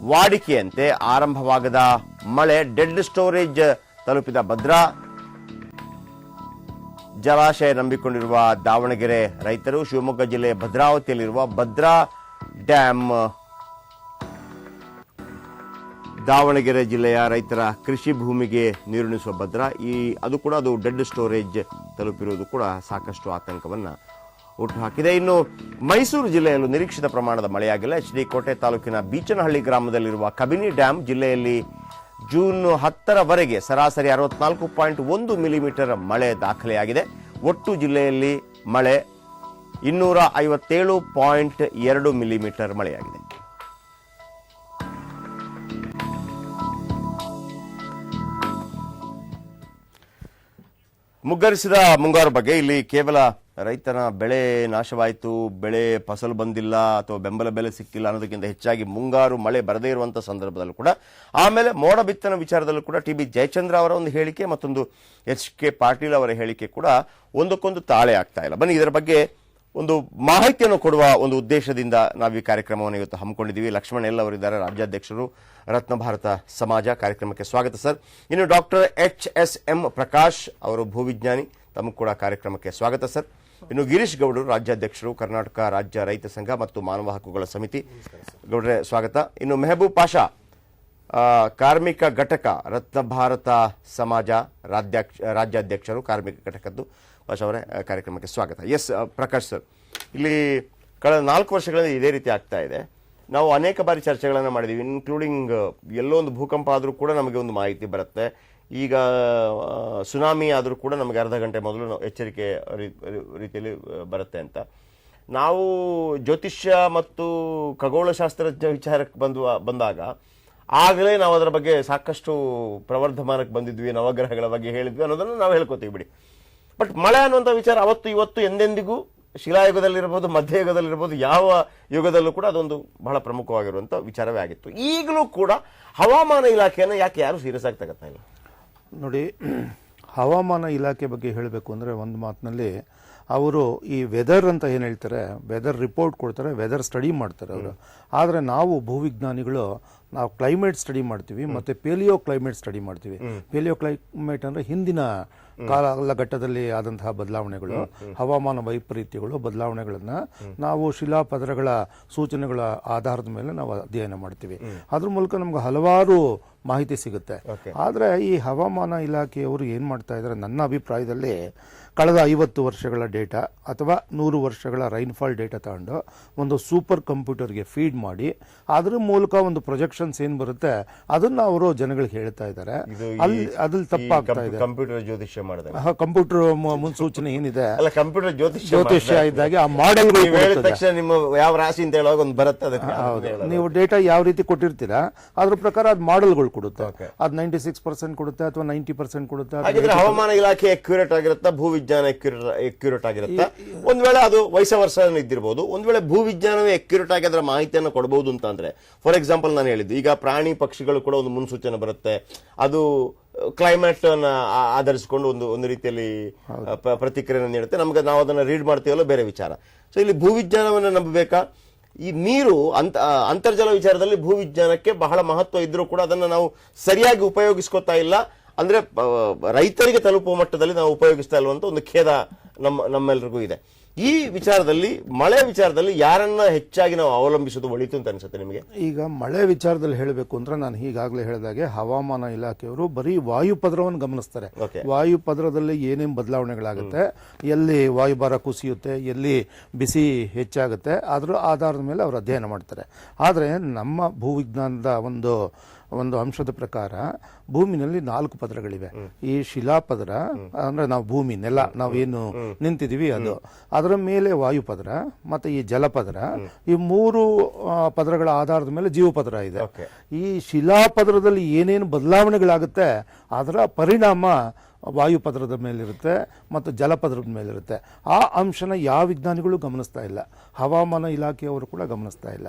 ವಾಡಿಕೆಯಂತೆ ಆರಂಭವಾಗದ ಮಳೆ, ಡೆಡ್ ಸ್ಟೋರೇಜ್ ತಲುಪಿದ ಭದ್ರಾ. ಜಲಾಶಯ ನಂಬಿಕೊಂಡಿರುವ ದಾವಣಗೆರೆ ರೈತರು ಶಿವಮೊಗ್ಗ ಜಿಲ್ಲೆಯ ಭದ್ರಾವತಿಯಲ್ಲಿರುವ ಭದ್ರಾ ಡ್ಯಾಮ್ ದಾವಣಗೆರೆ ಜಿಲ್ಲೆಯ ರೈತರ ಕೃಷಿ ಭೂಮಿಗೆ ನೀರುಣಿಸುವ ಭದ್ರ. ಈ, ಅದು ಕೂಡ ಅದು ಡೆಡ್ ಸ್ಟೋರೇಜ್ ತಲುಪಿರುವುದು ಕೂಡ ಸಾಕಷ್ಟು ಆತಂಕವನ್ನು ಹುಟ್ಟು ಹಾಕಿದೆ ಇನ್ನು ಮೈಸೂರು ಜಿಲ್ಲೆಯಲ್ಲೂ ನಿರೀಕ್ಷಿತ ಪ್ರಮಾಣದ ಮಳೆಯಾಗಿಲ್ಲ. ಎಚ್ ಡಿ ಕೋಟೆ ತಾಲೂಕಿನ ಬೀಚನಹಳ್ಳಿ ಗ್ರಾಮದಲ್ಲಿರುವ ಕಬಿನಿ ಡ್ಯಾಂ ಜಿಲ್ಲೆಯಲ್ಲಿ ಜೂನ್ ಹತ್ತರವರೆಗೆ ಸರಾಸರಿ ಅರವತ್ನಾಲ್ಕು ಪಾಯಿಂಟ್ ಒಂದು ಮಿಲಿಮೀಟರ್ ಮಳೆ ದಾಖಲೆಯಾಗಿದೆ. ಒಟ್ಟು ಜಿಲ್ಲೆಯಲ್ಲಿ ಮಳೆ ಇನ್ನೂರ ಐವತ್ತೇಳು ಪಾಯಿಂಟ್ ಎರಡು ಮಿಲಿಮೀಟರ್ ಮಳೆಯಾಗಿದೆ. ಮುಗ್ಗರಿಸಿದ ಮುಂಗಾರು ಬಗ್ಗೆ ಇಲ್ಲಿ ಕೇವಲ ರೈತನ ಬೆಳೆ ನಾಶವಾಯಿತು, ಬೆಳೆ ಫಸಲು ಬಂದಿಲ್ಲ ಅಥವಾ ಬೆಂಬಲ ಬೆಲೆ ಸಿಕ್ಕಿಲ್ಲ ಅನ್ನೋದಕ್ಕಿಂತ ಹೆಚ್ಚಾಗಿ ಮುಂಗಾರು ಮಳೆ ಬರದೇ ಇರುವಂತಹ ಸಂದರ್ಭದಲ್ಲೂ ಕೂಡ, ಆಮೇಲೆ ಮೋಡ ಬಿತ್ತನ ವಿಚಾರದಲ್ಲೂ ಕೂಡ ಟಿ ಬಿ ಜಯಚಂದ್ರ ಅವರ ಒಂದು ಹೇಳಿಕೆ ಮತ್ತೊಂದು ಎಚ್ ಕೆ ಪಾಟೀಲ್ ಅವರ ಹೇಳಿಕೆ ಕೂಡ ಒಂದಕ್ಕೊಂದು ತಾಳೆ ಆಗ್ತಾ ಇಲ್ಲ. ಬನ್ನಿ, ಇದರ ಬಗ್ಗೆ ಒಂದು ಮಾಹಿತಿಯನ್ನು ಕೊಡುವ ಒಂದು ಉದ್ದೇಶದಿಂದ ನಾವು ಈ ಕಾರ್ಯಕ್ರಮವನ್ನು ಇವತ್ತು ಹಮ್ಮಿಕೊಂಡಿದ್ದೀವಿ. ಲಕ್ಷ್ಮಣ್ ಎಲ್ ಅವರಿದ್ದಾರೆ, ರಾಜ್ಯಾಧ್ಯಕ್ಷರು, ರತ್ನ ಭಾರತ ಸಮಾಜ ಕಾರ್ಯಕ್ರಮಕ್ಕೆ ಸ್ವಾಗತ ಸರ್. ಇನ್ನು doctor H S M Prakash ಅವರು ಭೂವಿಜ್ಞಾನಿ, ತಮಗೂ ಕೂಡ ಕಾರ್ಯಕ್ರಮಕ್ಕೆ ಸ್ವಾಗತ ಸರ್. ಇನ್ನು ಗಿರೀಶ್ ಗೌಡರು ರಾಜ್ಯಾಧ್ಯಕ್ಷರು, ಕರ್ನಾಟಕ ರಾಜ್ಯ ರೈತ ಸಂಘ ಮತ್ತು ಮಾನವ ಹಕ್ಕುಗಳ ಸಮಿತಿ. ಗೌಡ್ರೆ, ಸ್ವಾಗತ. ಇನ್ನು ಮೆಹಬೂಬ್ ಪಾಷಾ ಕಾರ್ಮಿಕ ಘಟಕ, ರತ್ನ ಭಾರತ ಸಮಾಜ ರಾಜ್ಯಾಧ್ಯಕ್ಷರು, ಕಾರ್ಮಿಕ ಘಟಕದ್ದು. ಭಾಷಾ ಅವರೇ ಕಾರ್ಯಕ್ರಮಕ್ಕೆ ಸ್ವಾಗತ. ಎಸ್ ಪ್ರಕಾಶ್ ಸರ್, ಇಲ್ಲಿ ಕಳೆದ ನಾಲ್ಕು ವರ್ಷಗಳಲ್ಲಿ ಇದೇ ರೀತಿ ಆಗ್ತಾ ಇದೆ. ನಾವು ಅನೇಕ ಬಾರಿ ಚರ್ಚೆಗಳನ್ನು ಮಾಡಿದ್ದೀವಿ ಇನ್ಕ್ಲೂಡಿಂಗ್ ಎಲ್ಲೋ ಒಂದು ಭೂಕಂಪ ಆದರೂ ಕೂಡ ನಮಗೆ ಒಂದು ಮಾಹಿತಿ ಬರುತ್ತೆ. ಈಗ ಸುನಾಮಿ ಆದರೂ ಕೂಡ ನಮಗೆ ಅರ್ಧ ಗಂಟೆ ಮೊದಲು ಎಚ್ಚರಿಕೆ ರೀತಿಯಲ್ಲಿ ಬರುತ್ತೆ ಅಂತ. ನಾವು ಜ್ಯೋತಿಷ್ಯ ಮತ್ತು ಖಗೋಳಶಾಸ್ತ್ರಜ್ಞ ವಿಚಾರಕ್ಕೆ ಬಂದು ಬಂದಾಗ ಆಗಲೇ ನಾವು ಅದರ ಬಗ್ಗೆ ಸಾಕಷ್ಟು ಪ್ರವರ್ಧಮಾನಕ್ಕೆ ಬಂದಿದ್ವಿ, ನವಗ್ರಹಗಳ ಬಗ್ಗೆ ಹೇಳಿದ್ವಿ ಅನ್ನೋದನ್ನು ನಾವು ಹೇಳ್ಕೊತೀವಿ ಬಿಡಿ. ಬಟ್ ಮಳೆ ಅನ್ನುವಂಥ ವಿಚಾರ ಅವತ್ತು ಇವತ್ತು ಎಂದೆಂದಿಗೂ ಶಿಲಾಯುಗದಲ್ಲಿರ್ಬೋದು ಮಧ್ಯಯುಗದಲ್ಲಿರ್ಬೋದು ಯಾವ ಯುಗದಲ್ಲೂ ಕೂಡ ಅದೊಂದು ಬಹಳ ಪ್ರಮುಖವಾಗಿರುವಂಥ ವಿಚಾರವೇ ಆಗಿತ್ತು. ಈಗಲೂ ಕೂಡ ಹವಾಮಾನ ಇಲಾಖೆಯನ್ನು ಯಾಕೆ ಯಾರು ಸೀರಿಯಸ್ ಆಗಿ ತಗೋತಾ ಇಲ್ಲ? ನೋಡಿ ಹವಾಮಾನ ಇಲಾಖೆ ಬಗ್ಗೆ ಹೇಳಬೇಕು ಅಂದರೆ ಒಂದು ಮಾತಿನಲ್ಲಿ ಅವರು ಈ ವೆದರ್ ಅಂತ ಏನು ಹೇಳ್ತಾರೆ ವೆದರ್ ರಿಪೋರ್ಟ್ ಕೊಡ್ತಾರೆ ವೆದರ್ ಸ್ಟಡಿ ಮಾಡ್ತಾರೆ ಅವರು. ಆದರೆ ನಾವು ಭೂವಿಜ್ಞಾನಿಗಳು ನಾವು ಕ್ಲೈಮೇಟ್ ಸ್ಟಡಿ ಮಾಡ್ತೀವಿ ಮತ್ತು ಪೇಲಿಯೋ ಕ್ಲೈಮೇಟ್ ಸ್ಟಡಿ ಮಾಡ್ತೀವಿ. ಪೇಲಿಯೋ ಕ್ಲೈಮೇಟ್ ಅಂದರೆ ಹಿಂದಿನ ಕಾಲಘಟ್ಟದಲ್ಲಿ ಆದಂತಹ ಬದಲಾವಣೆಗಳು ಹವಾಮಾನ ವೈಪರೀತ್ಯಗಳು ಬದಲಾವಣೆಗಳನ್ನು ನಾವು ಶಿಲಾಪದರಗಳ ಸೂಚನೆಗಳ ಆಧಾರದ ಮೇಲೆ ನಾವು ಅಧ್ಯಯನ ಮಾಡ್ತೀವಿ. ಅದ್ರ ಮೂಲಕ ನಮ್ಗೆ ಹಲವಾರು ಮಾಹಿತಿ ಸಿಗುತ್ತೆ. ಆದ್ರೆ ಈ ಹವಾಮಾನ ಇಲಾಖೆಯವರು ಏನು ಮಾಡ್ತಾ ಇದ್ದಾರೆ? ನನ್ನ ಅಭಿಪ್ರಾಯದಲ್ಲಿ ಕಳೆದ ಐವತ್ತು ವರ್ಷಗಳ ಡೇಟಾ ಅಥವಾ ನೂರು ವರ್ಷಗಳ ರೈನ್ಫಾಲ್ ಡೇಟಾ ತಗೊಂಡು ಒಂದು ಸೂಪರ್ ಕಂಪ್ಯೂಟರ್ಗೆ ಫೀಡ್ ಮಾಡಿ ಅದ್ರ ಮೂಲಕ ಒಂದು ಪ್ರೊಜೆಕ್ಷನ್ಸ್ ಏನು ಬರುತ್ತೆ ಅದನ್ನ ಅವರು ಜನಗಳಿಗೆ ಹೇಳ್ತಾ ಇದ್ದಾರೆ. ಅಲ್ಲಿ ಅದ್ರಲ್ಲಿ ತಪ್ಪಾಗ್ತಾ ಇದೆ. ಕಂಪ್ಯೂಟರ್ ಜ್ಯೋತಿಷ್ಯ ಮಾಡಿದಾಗ. ಕಂಪ್ಯೂಟರ್ ಮುನ್ಸೂಚನೆ ಏನಿದೆ? ಅಲ್ಲ ಕಂಪ್ಯೂಟರ್ ಜ್ಯೋತಿಷ್ಯ ಜ್ಯೋತಿಷ್ಯ ಇದ್ದಾಗೆ ಆ ಮಾಡೆಲ್ ತಕ್ಷಣ ನಿಮ್ಮ ಯಾವ ರಾಶಿ ಅಂತ ಹೇಳುವಾಗ ಒಂದು ಬರುತ್ತೆ ನೀವು ಡೇಟಾ ಯಾವ ರೀತಿ ಕೊಟ್ಟಿರ್ತೀರಾ ಅದ್ರ ಪ್ರಕಾರ ಅದು ಮಾಡೆಲ್ಗಳು ಕೊಡುತ್ತೆ. ಅದು ನೈಂಟಿ ಸಿಕ್ಸ್ ಪರ್ಸೆಂಟ್ ಕೊಡುತ್ತೆ ಅಥವಾ ನೈಂಟಿ ಪರ್ಸೆಂಟ್ ಕೊಡುತ್ತೆ? ಹವಾಮಾನ ಇಲಾಖೆ ಅಕ್ಯುರೇಟ್ ಆಗಿರುತ್ತಾ? ಭೂವಿಜ್ಞಾನ ಅಕ್ಯುರೇಟ್ ಆಗಿರುತ್ತಾ? ಒಂದ್ ವೇಳೆ ಅದು ವಯಸ್ಸ ವರ್ಷ ಇದ್ದಿರಬಹುದು ಒಂದ್ ವೇಳೆ ಭೂವಿಜ್ಞಾನವೇ ಅಕ್ಯುರೇಟ್ ಆಗಿ ಅದರ ಮಾಹಿತಿಯನ್ನು ಕೊಡಬಹುದು ಅಂತ ಅಂದ್ರೆ ಫಾರ್ ಎಕ್ಸಾಂಪಲ್ ನಾನು ಹೇಳಿದ್ದು ಈಗ ಪ್ರಾಣಿ ಪಕ್ಷಿಗಳು ಕೂಡ ಒಂದು ಮುನ್ಸೂಚನೆ ಬರುತ್ತೆ. ಅದು ಕ್ಲೈಮೇಟ್ ಅನ್ನ ಆಧರಿಸಿಕೊಂಡು ಒಂದು ಒಂದು ರೀತಿಯಲ್ಲಿ ಪ್ರತಿಕ್ರಿಯೆ ನೀಡುತ್ತೆ. ನಮ್ಗೆ ನಾವು ಅದನ್ನ ರೀಡ್ ಮಾಡ್ತೀವಲ್ಲ ಬೇರೆ ವಿಚಾರ. ಸೊ ಇಲ್ಲಿ ಭೂವಿಜ್ಞಾನವನ್ನು ನಂಬಬೇಕಾ? ಈ ನೀರು ಅಂತ ಅಂತರ್ಜಲ ವಿಚಾರದಲ್ಲಿ ಭೂವಿಜ್ಞಾನಕ್ಕೆ ಬಹಳ ಮಹತ್ವ ಇದ್ರೂ ಕೂಡ ಅದನ್ನು ನಾವು ಸರಿಯಾಗಿ ಉಪಯೋಗಿಸ್ಕೊತಾ ಇಲ್ಲ. ಅಂದ್ರೆ ರೈತರಿಗೆ ತಲುಪುವ ಮಟ್ಟದಲ್ಲಿ ನಾವು ಉಪಯೋಗಿಸ್ತಾ ಇಲ್ವಂತ ಒಂದು ಖೇದ ನಮ್ಮ, ನಮ್ಮೆಲ್ರಿಗೂ ಇದೆ. ಈ ವಿಚಾರದಲ್ಲಿ ಮಳೆ ವಿಚಾರದಲ್ಲಿ ಯಾರನ್ನ ಹೆಚ್ಚಾಗಿ ನಾವು ಅವಲಂಬಿಸೋದು ಒಳಿತು ಅಂತ ಅನ್ಸುತ್ತೆ ನಿಮಗೆ? ಈಗ ಮಳೆ ವಿಚಾರದಲ್ಲಿ ಹೇಳಬೇಕು ಅಂದ್ರೆ ನಾನು ಈಗಾಗಲೇ ಹೇಳಿದಾಗೆ ಹವಾಮಾನ ಇಲಾಖೆಯವರು ಬರೀ ವಾಯುಪದ್ರವನ್ನು ಗಮನಿಸ್ತಾರೆ. ವಾಯುಪದ್ರದಲ್ಲಿ ವಾಯು ಪದರದಲ್ಲಿ ಏನೇನು ಬದಲಾವಣೆಗಳಾಗುತ್ತೆ? ಎಲ್ಲಿ ವಾಯುಭಾರ ಕುಸಿಯುತ್ತೆ ಎಲ್ಲಿ ಬಿಸಿ ಹೆಚ್ಚಾಗುತ್ತೆ ಅದರ ಆಧಾರದ ಮೇಲೆ ಅವರು ಅಧ್ಯಯನ ಮಾಡ್ತಾರೆ. ಆದರೆ ನಮ್ಮ ಭೂವಿಜ್ಞಾನದ ಒಂದು ಒಂದು ಅಂಶದ ಪ್ರಕಾರ ಭೂಮಿನಲ್ಲಿ ನಾಲ್ಕು ಪದರಗಳಿವೆ. ಈ ಶಿಲಾಪದರ ಅಂದ್ರೆ ನಾವು ಭೂಮಿ ನೆಲ ನಾವೇನು ನಿಂತಿದೀವಿ ಅದು. ಅದರ ಮೇಲೆ ವಾಯುಪದರ ಮತ್ತೆ ಈ ಜಲಪದರ ಈ ಮೂರು ಪದರಗಳ ಆಧಾರದ ಮೇಲೆ ಜೀವಪದರ ಇದೆ. ಈ ಶಿಲಾಪದರದಲ್ಲಿ ಏನೇನು ಬದಲಾವಣೆಗಳಾಗುತ್ತೆ ಅದರ ಪರಿಣಾಮ ವಾಯುಪದರದ ಮೇಲಿರುತ್ತೆ ಮತ್ತು ಜಲಪದರದ ಮೇಲಿರುತ್ತೆ. ಆ ಅಂಶನ ಯಾವ ವಿಜ್ಞಾನಿಗಳು ಗಮನಿಸ್ತಾ ಇಲ್ಲ. ಹವಾಮಾನ ಇಲಾಖೆಯವರು ಕೂಡ ಗಮನಿಸ್ತಾ ಇಲ್ಲ.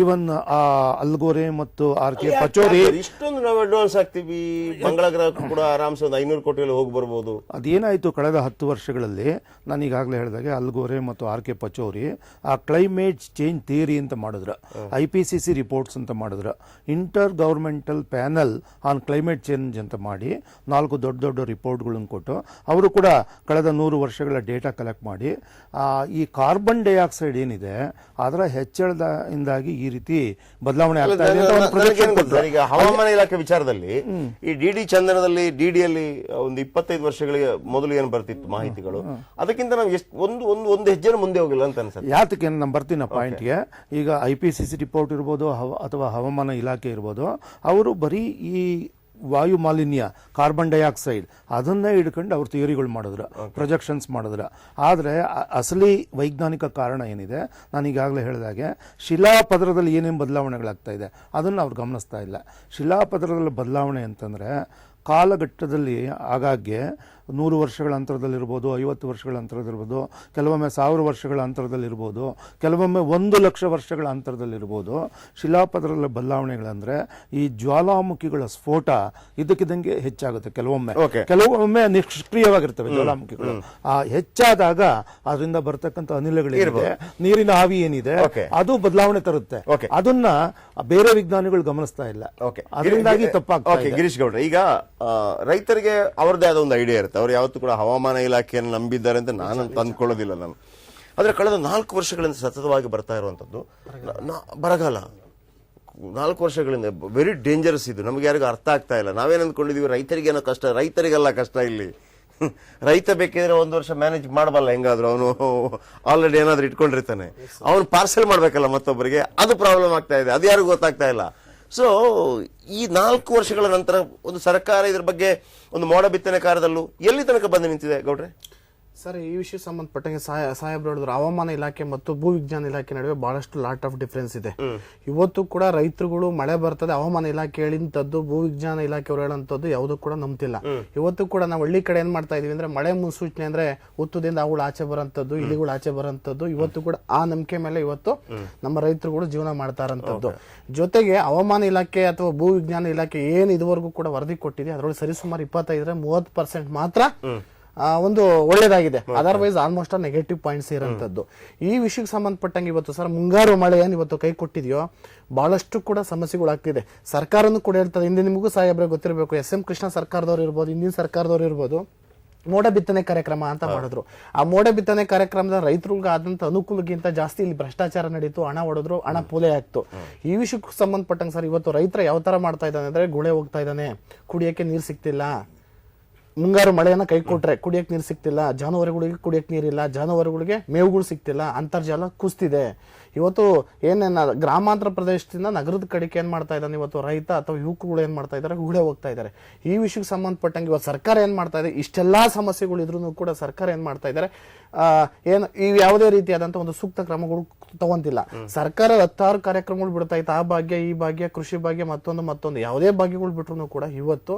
ಈವನ್ ಆ ಅಲ್ಗೋರೆ ಮತ್ತು ಆರ್ ಕೆ ಪಚೋರಿ ಇಷ್ಟೊಂದು ನಾವು ಅಡ್ವಾನ್ಸ್ ಆಗ್ತೀವಿ. ಮಂಗಳ ಕೂಡ ಆರಾಮ್ಸೆ ಒಂದು ಐನೂರು ಕೋಟಿಯಲ್ಲಿ ಹೋಗಿ ಬರ್ಬೋದು. ಅದೇನಾಯಿತು? ಕಳೆದ ಹತ್ತು ವರ್ಷಗಳಲ್ಲಿ ನಾನು ಈಗಾಗಲೇ ಹೇಳಿದಾಗೆ ಅಲ್ಗೋರೆ ಮತ್ತು ಆರ್ ಕೆ ಪಚೋರಿ ಆ ಕ್ಲೈಮೇಟ್ ಚೇಂಜ್ ಥಿಯರಿ ಅಂತ ಮಾಡಿದ್ರು. I P C C reports ಅಂತ ಮಾಡಿದ್ರು. Intergovernmental panel on climate change ಅಂತ ಮಾಡಿ ನಾಲ್ಕು ದೊಡ್ಡ ದೊಡ್ಡ ರಿಪೋರ್ಟ್ಗಳನ್ನು ಕೊಟ್ಟು ಅವರು ಕೂಡ ಕಳೆದ ನೂರು ವರ್ಷಗಳ ಡೇಟಾ ಕಲೆಕ್ಟ್ ಮಾಡಿ ಈ ಕಾರ್ಬನ್ ಡೈಆಕ್ಸೈಡ್ ಏನಿದೆ ಅದರ ಹೆಚ್ಚಳದಿಂದಾಗಿ ಈ ರೀತಿ ಬದಲಾವಣೆ ಆಗ್ತಾ ಇದೆ ಅಂತ ಒಂದು projection ನನಗೇನ್ ಈಗ ಹವಾಮಾನ ಇಲಾಖೆ ವಿಚಾರದಲ್ಲಿ ಈ ಡಿ ಡಿ ಚಂದನದಲ್ಲಿ ಡಿಡಿಯಲ್ಲಿ ಒಂದು ಇಪ್ಪತ್ತೈದು ವರ್ಷಗಳಿಗೆ ಮೊದಲು ಏನು ಬರ್ತಿತ್ತು ಮಾಹಿತಿಗಳು ಅದಕ್ಕಿಂತ ನಾವು ಎಷ್ಟು ಒಂದು ಒಂದು ಒಂದು ಹೆಜ್ಜೆ ಮುಂದೆ ಹೋಗಿಲ್ಲ ಅಂತ ಅನ್ಸುತ್ತೆ. ಯಾತಕ್ಕೆ ನಾನು ಬರ್ತೀನಿ ಪಾಯಿಂಟ್ಗೆ ಈಗ I P C C report ಇರ್ಬೋದು ಹವ- ಅಥವಾ ಹವಾಮಾನ ಇಲಾಖೆ ಇರ್ಬೋದು ಅವರು ಬರೀ ಈ ವಾಯು ಮಾಲಿನ್ಯ ಕಾರ್ಬನ್ ಡೈಆಕ್ಸೈಡ್ ಅದನ್ನೇ ಹಿಡ್ಕೊಂಡು ಅವ್ರು ಥಿಯರಿಗಳು ಮಾಡಿದ್ರು ಪ್ರೊಜೆಕ್ಷನ್ಸ್ ಮಾಡಿದ್ರು. ಆದರೆ ಅಸಲಿ ವೈಜ್ಞಾನಿಕ ಕಾರಣ ಏನಿದೆ? ನಾನು ಈಗಾಗಲೇ ಹೇಳಿದಾಗೆ ಶಿಲಾಪದರದಲ್ಲಿ ಏನೇನು ಬದಲಾವಣೆಗಳಾಗ್ತಾ ಇದೆ ಅದನ್ನು ಅವ್ರು ಗಮನಿಸ್ತಾ ಇಲ್ಲ. ಶಿಲಾಪದರದಲ್ಲಿ ಬದಲಾವಣೆ ಅಂತಂದರೆ ಕಾಲಘಟ್ಟದಲ್ಲಿ ಆಗಾಗ್ಗೆ ನೂರು ವರ್ಷಗಳ ಅಂತರದಲ್ಲಿರ್ಬೋದು ಐವತ್ತು ವರ್ಷಗಳ ಅಂತರದಲ್ಲಿರ್ಬೋದು ಕೆಲವೊಮ್ಮೆ ಸಾವಿರ ವರ್ಷಗಳ ಅಂತರದಲ್ಲಿರ್ಬೋದು ಕೆಲವೊಮ್ಮೆ ಒಂದು ಲಕ್ಷ ವರ್ಷಗಳ ಅಂತರದಲ್ಲಿರ್ಬೋದು. ಶಿಲಾಪದರದ ಬದಲಾವಣೆಗಳಂದರೆ ಈ ಜ್ವಾಲಾಮುಖಿಗಳ ಸ್ಫೋಟ ಇದಕ್ಕಿದ್ದಂಗೆ ಹೆಚ್ಚಾಗುತ್ತೆ ಕೆಲವೊಮ್ಮೆ. ಕೆಲವೊಮ್ಮೆ ನಿಷ್ಕ್ರಿಯವಾಗಿರ್ತವೆ ಜ್ವಾಲಾಮುಖಿಗಳು. ಆ ಹೆಚ್ಚಾದಾಗ ಅದರಿಂದ ಬರ್ತಕ್ಕಂಥ ಅನಿಲಗಳಿದೆ ನೀರಿನ ಆವಿ ಏನಿದೆ. ಅದು ಬದಲಾವಣೆ ತರುತ್ತೆ. ಅದನ್ನ ಬೇರೆ ವಿಜ್ಞಾನಿಗಳು ಗಮನಿಸ್ತಾ ಇಲ್ಲ. ಅದರಿಂದಾಗಿ ತಪ್ಪಾಗ್ತದೆ ಗಿರೀಶ್ ಗೌಡ್ರೆ ಈಗ ರೈತರಿಗೆ ಅವರದೇ ಆದ ಒಂದು ಐಡಿಯಾ ಇರುತ್ತೆ. ಅವ್ರು ಯಾವತ್ತೂ ಕೂಡ ಹವಾಮಾನ ಇಲಾಖೆಯನ್ನು ನಂಬಿದ್ದಾರೆ ಅಂತ ನಾನು ತಂದ್ಕೊಳ್ಳೋದಿಲ್ಲ ನಾನು. ಆದರೆ ಕಳೆದ ನಾಲ್ಕು ವರ್ಷಗಳಿಂದ ಸತತವಾಗಿ ಬರ್ತಾ ನ- ಬರಗಾಲ. ನಾಲ್ಕು ವರ್ಷಗಳಿಂದ ವೆರಿ ಡೇಂಜರಸ್ ಇದು. ನಮಗೆ ಯಾರಿಗೂ ಅರ್ಥ ಆಗ್ತಾ ಇಲ್ಲ. ನಾವೇನ್ ಅಂದ್ಕೊಂಡಿದೀವಿ? ರೈತರಿಗೇನೋ ಕಷ್ಟ ರೈತರಿಗೆಲ್ಲ ಕಷ್ಟ ಇಲ್ಲಿ. ರೈತ ಬೇಕಿದ್ರೆ ಒಂದು ವರ್ಷ ಮ್ಯಾನೇಜ್ ಮಾಡಬಲ್ಲ ಹೆಂಗಾದ್ರು. ಅವನು ಆಲ್ರೆಡಿ ಏನಾದರೂ ಇಟ್ಕೊಂಡಿರ್ತಾನೆ. ಅವನು ಪಾರ್ಸೆಲ್ ಮಾಡಬೇಕಲ್ಲ ಮತ್ತೊಬ್ಬರಿಗೆ. ಅದು ಪ್ರಾಬ್ಲಮ್ ಆಗ್ತಾ ಇದೆ. ಅದು ಯಾರಿಗೂ ಗೊತ್ತಾಗ್ತಾ ಇಲ್ಲ. ಸೊ ಈ ನಾಲ್ಕು ವರ್ಷಗಳ ನಂತರ ಒಂದು ಸರ್ಕಾರ ಇದರ ಬಗ್ಗೆ ಒಂದು ಮೋಡ ಬಿತ್ತನೆ ಕಾರ್ಯದಲ್ಲೂ ಎಲ್ಲಿ ತನಕ ಬಂದು ನಿಂತಿದೆ ಗೌಡ್ರೆ? ಸರ್ ಈ ವಿಷಯ ಸಂಬಂಧಪಟ್ಟಂಗೆ ಸಾಯ ಸಾಹೇಬ್ರು ಹೇಳಿದ್ರು ಹವಾಮಾನ ಇಲಾಖೆ ಮತ್ತು ಭೂ ವಿಜ್ಞಾನ ಇಲಾಖೆ ನಡುವೆ ಬಹಳಷ್ಟು ಲಾಟ್ ಆಫ್ ಡಿಫ್ರೆನ್ಸ್ ಇದೆ. ಇವತ್ತು ಕೂಡ ರೈತರುಗಳು ಮಳೆ ಬರ್ತದೆ ಹವಾಮಾನ ಇಲಾಖೆ ಹೇಳಿದ್ದು ಭೂ ವಿಜ್ಞಾನ ಇಲಾಖೆಯವರು ಹೇಳಂತದ್ದು ಯಾವುದು ಕೂಡ ನಂಬ್ತಿಲ್ಲ. ಇವತ್ತು ಕೂಡ ನಾವು ಹಳ್ಳಿ ಕಡೆ ಏನ್ ಮಾಡ್ತಾ ಇದೀವಿ ಅಂದ್ರೆ ಮಳೆ ಮುನ್ಸೂಚನೆ ಅಂದ್ರೆ ಹುತ್ತದಿಂದ ಅವುಗಳು ಆಚೆ ಬರೋಂಥದ್ದು ಇಲಿಗಳು ಆಚೆ ಬರೋಂಥದ್ದು ಇವತ್ತು ಕೂಡ ಆ ನಂಬಿಕೆ ಮೇಲೆ ಇವತ್ತು ನಮ್ಮ ರೈತರುಗಳು ಜೀವನ ಮಾಡ್ತಾ ಇರೋಂಥದ್ದು ಜೊತೆಗೆ ಹವಾಮಾನ ಇಲಾಖೆ ಅಥವಾ ಭೂ ವಿಜ್ಞಾನ ಇಲಾಖೆ ಏನು ಇದುವರೆಗೂ ಕೂಡ ವರದಿ ಕೊಟ್ಟಿದೆ ಅದರೊಳಗೆ ಸರಿಸುಮಾರು ಇಪ್ಪತ್ತೈದರ ಮೂವತ್ತು ಪರ್ಸೆಂಟ್ ಮಾತ್ರ ಒಂದು ಒಳ್ಳೇದಾಗಿದೆ. ಅದರ್ವೈಸ್ ಆಲ್ಮೋಸ್ಟ್ ನೆಗೆಟಿವ್ ಪಾಯಿಂಟ್ಸ್ ಇರೋಂಥದ್ದು ಈ ವಿಷಯಕ್ಕೆ ಸಂಬಂಧಪಟ್ಟಂಗೆ ಇವತ್ತು ಸರ್ ಮುಂಗಾರು ಮಳೆ ಏನು ಇವತ್ತು ಕೈ ಕೊಟ್ಟಿದೆಯೋ ಬಹಳಷ್ಟು ಕೂಡ ಸಮಸ್ಯೆಗಳಾಗ್ತಿದೆ ಸರ್ಕಾರನೂ ಕೂಡ ಹೇಳ್ತದೆ ಹಿಂದೆ ನಿಮಗೂ ಸಾಹೇಬ್ರೆ ಗೊತ್ತಿರಬೇಕು ಎಸ್ ಎಂ ಕೃಷ್ಣ ಸರ್ಕಾರದವ್ರು ಇರ್ಬೋದು ಹಿಂದಿನ ಸರ್ಕಾರದವ್ರು ಇರ್ಬೋದು ಮೋಡ ಬಿತ್ತನೆ ಕಾರ್ಯಕ್ರಮ ಅಂತ ಮಾಡಿದ್ರು. ಆ ಮೋಡ ಬಿತ್ತನೆ ಕಾರ್ಯಕ್ರಮದ ರೈತರಿಗೆ ಆದಂತ ಅನುಕೂಲಕ್ಕಿಂತ ಜಾಸ್ತಿ ಇಲ್ಲಿ ಭ್ರಷ್ಟಾಚಾರ ನಡೀತು ಹಣ ಹೊಡೆದ್ರು ಹಣ ಪೂಲೆ ಆಗ್ತು. ಈ ವಿಷಯಕ್ಕೆ ಸಂಬಂಧಪಟ್ಟಂಗೆ ಸರ್ ಇವತ್ತು ರೈತರ ಯಾವ ತರ ಮಾಡ್ತಾ ಇದ್ದಾನೆ ಅಂದ್ರೆ ಗುಳೆ ಹೋಗ್ತಾ ಇದ್ದಾನೆ ಕುಡಿಯಕ್ಕೆ ನೀರು ಸಿಗ್ತಿಲ್ಲ ಮುಂಗಾರು ಮಳೆಯನ್ನ ಕೈ ಕೊಟ್ರೆ ಕುಡಿಯಕ್ ನೀರು ಸಿಗ್ತಿಲ್ಲ ಜಾನುವಾರುಗಳಿಗೆ ಕುಡಿಯಕ್ ನೀರಿಲ್ಲ ಜಾನುವಾರುಗಳಿಗೆ ಮೇವುಗಳು ಸಿಗ್ತಿಲ್ಲ ಅಂತರ್ಜಲ ಕುಸ್ತಿದೆ. ಇವತ್ತು ಏನೇನ ಗ್ರಾಮಾಂತರ ಪ್ರದೇಶದಿಂದ ನಗರದ ಕಡೆಗೆ ಏನು ಮಾಡ್ತಾ ಇದ್ದಾನೆ? ಇವತ್ತು ರೈತ ಅಥವಾ ಯುವಕರುಗಳು ಏನು ಮಾಡ್ತಾ ಇದ್ದಾರೆ? ಗುಳೆ ಹೋಗ್ತಾ ಇದ್ದಾರೆ. ಈ ವಿಷಯಕ್ಕೆ ಸಂಬಂಧಪಟ್ಟಂಗೆ ಇವತ್ತು ಸರ್ಕಾರ ಏನು ಮಾಡ್ತಾ ಇದೆ? ಇಷ್ಟೆಲ್ಲ ಸಮಸ್ಯೆಗಳು ಇದ್ರೂ ಕೂಡ ಸರ್ಕಾರ ಏನು ಮಾಡ್ತಾ ಇದ್ದಾರೆ? ಏನು ಈ ಯಾವುದೇ ರೀತಿಯಾದಂತ ಒಂದು ಸೂಕ್ತ ಕ್ರಮಗಳು ತಗೊಂತಿಲ್ಲ ಸರ್ಕಾರ ಹತ್ತಾರು ಕಾರ್ಯಕ್ರಮಗಳು ಬಿಡ್ತಾ ಇತ್ತು. ಆ ಭಾಗ್ಯ, ಈ ಭಾಗ್ಯ, ಕೃಷಿ ಭಾಗ್ಯ, ಮತ್ತೊಂದು ಮತ್ತೊಂದು. ಯಾವುದೇ ಭಾಗ್ಯಗಳು ಬಿಟ್ರು ಕೂಡ ಇವತ್ತು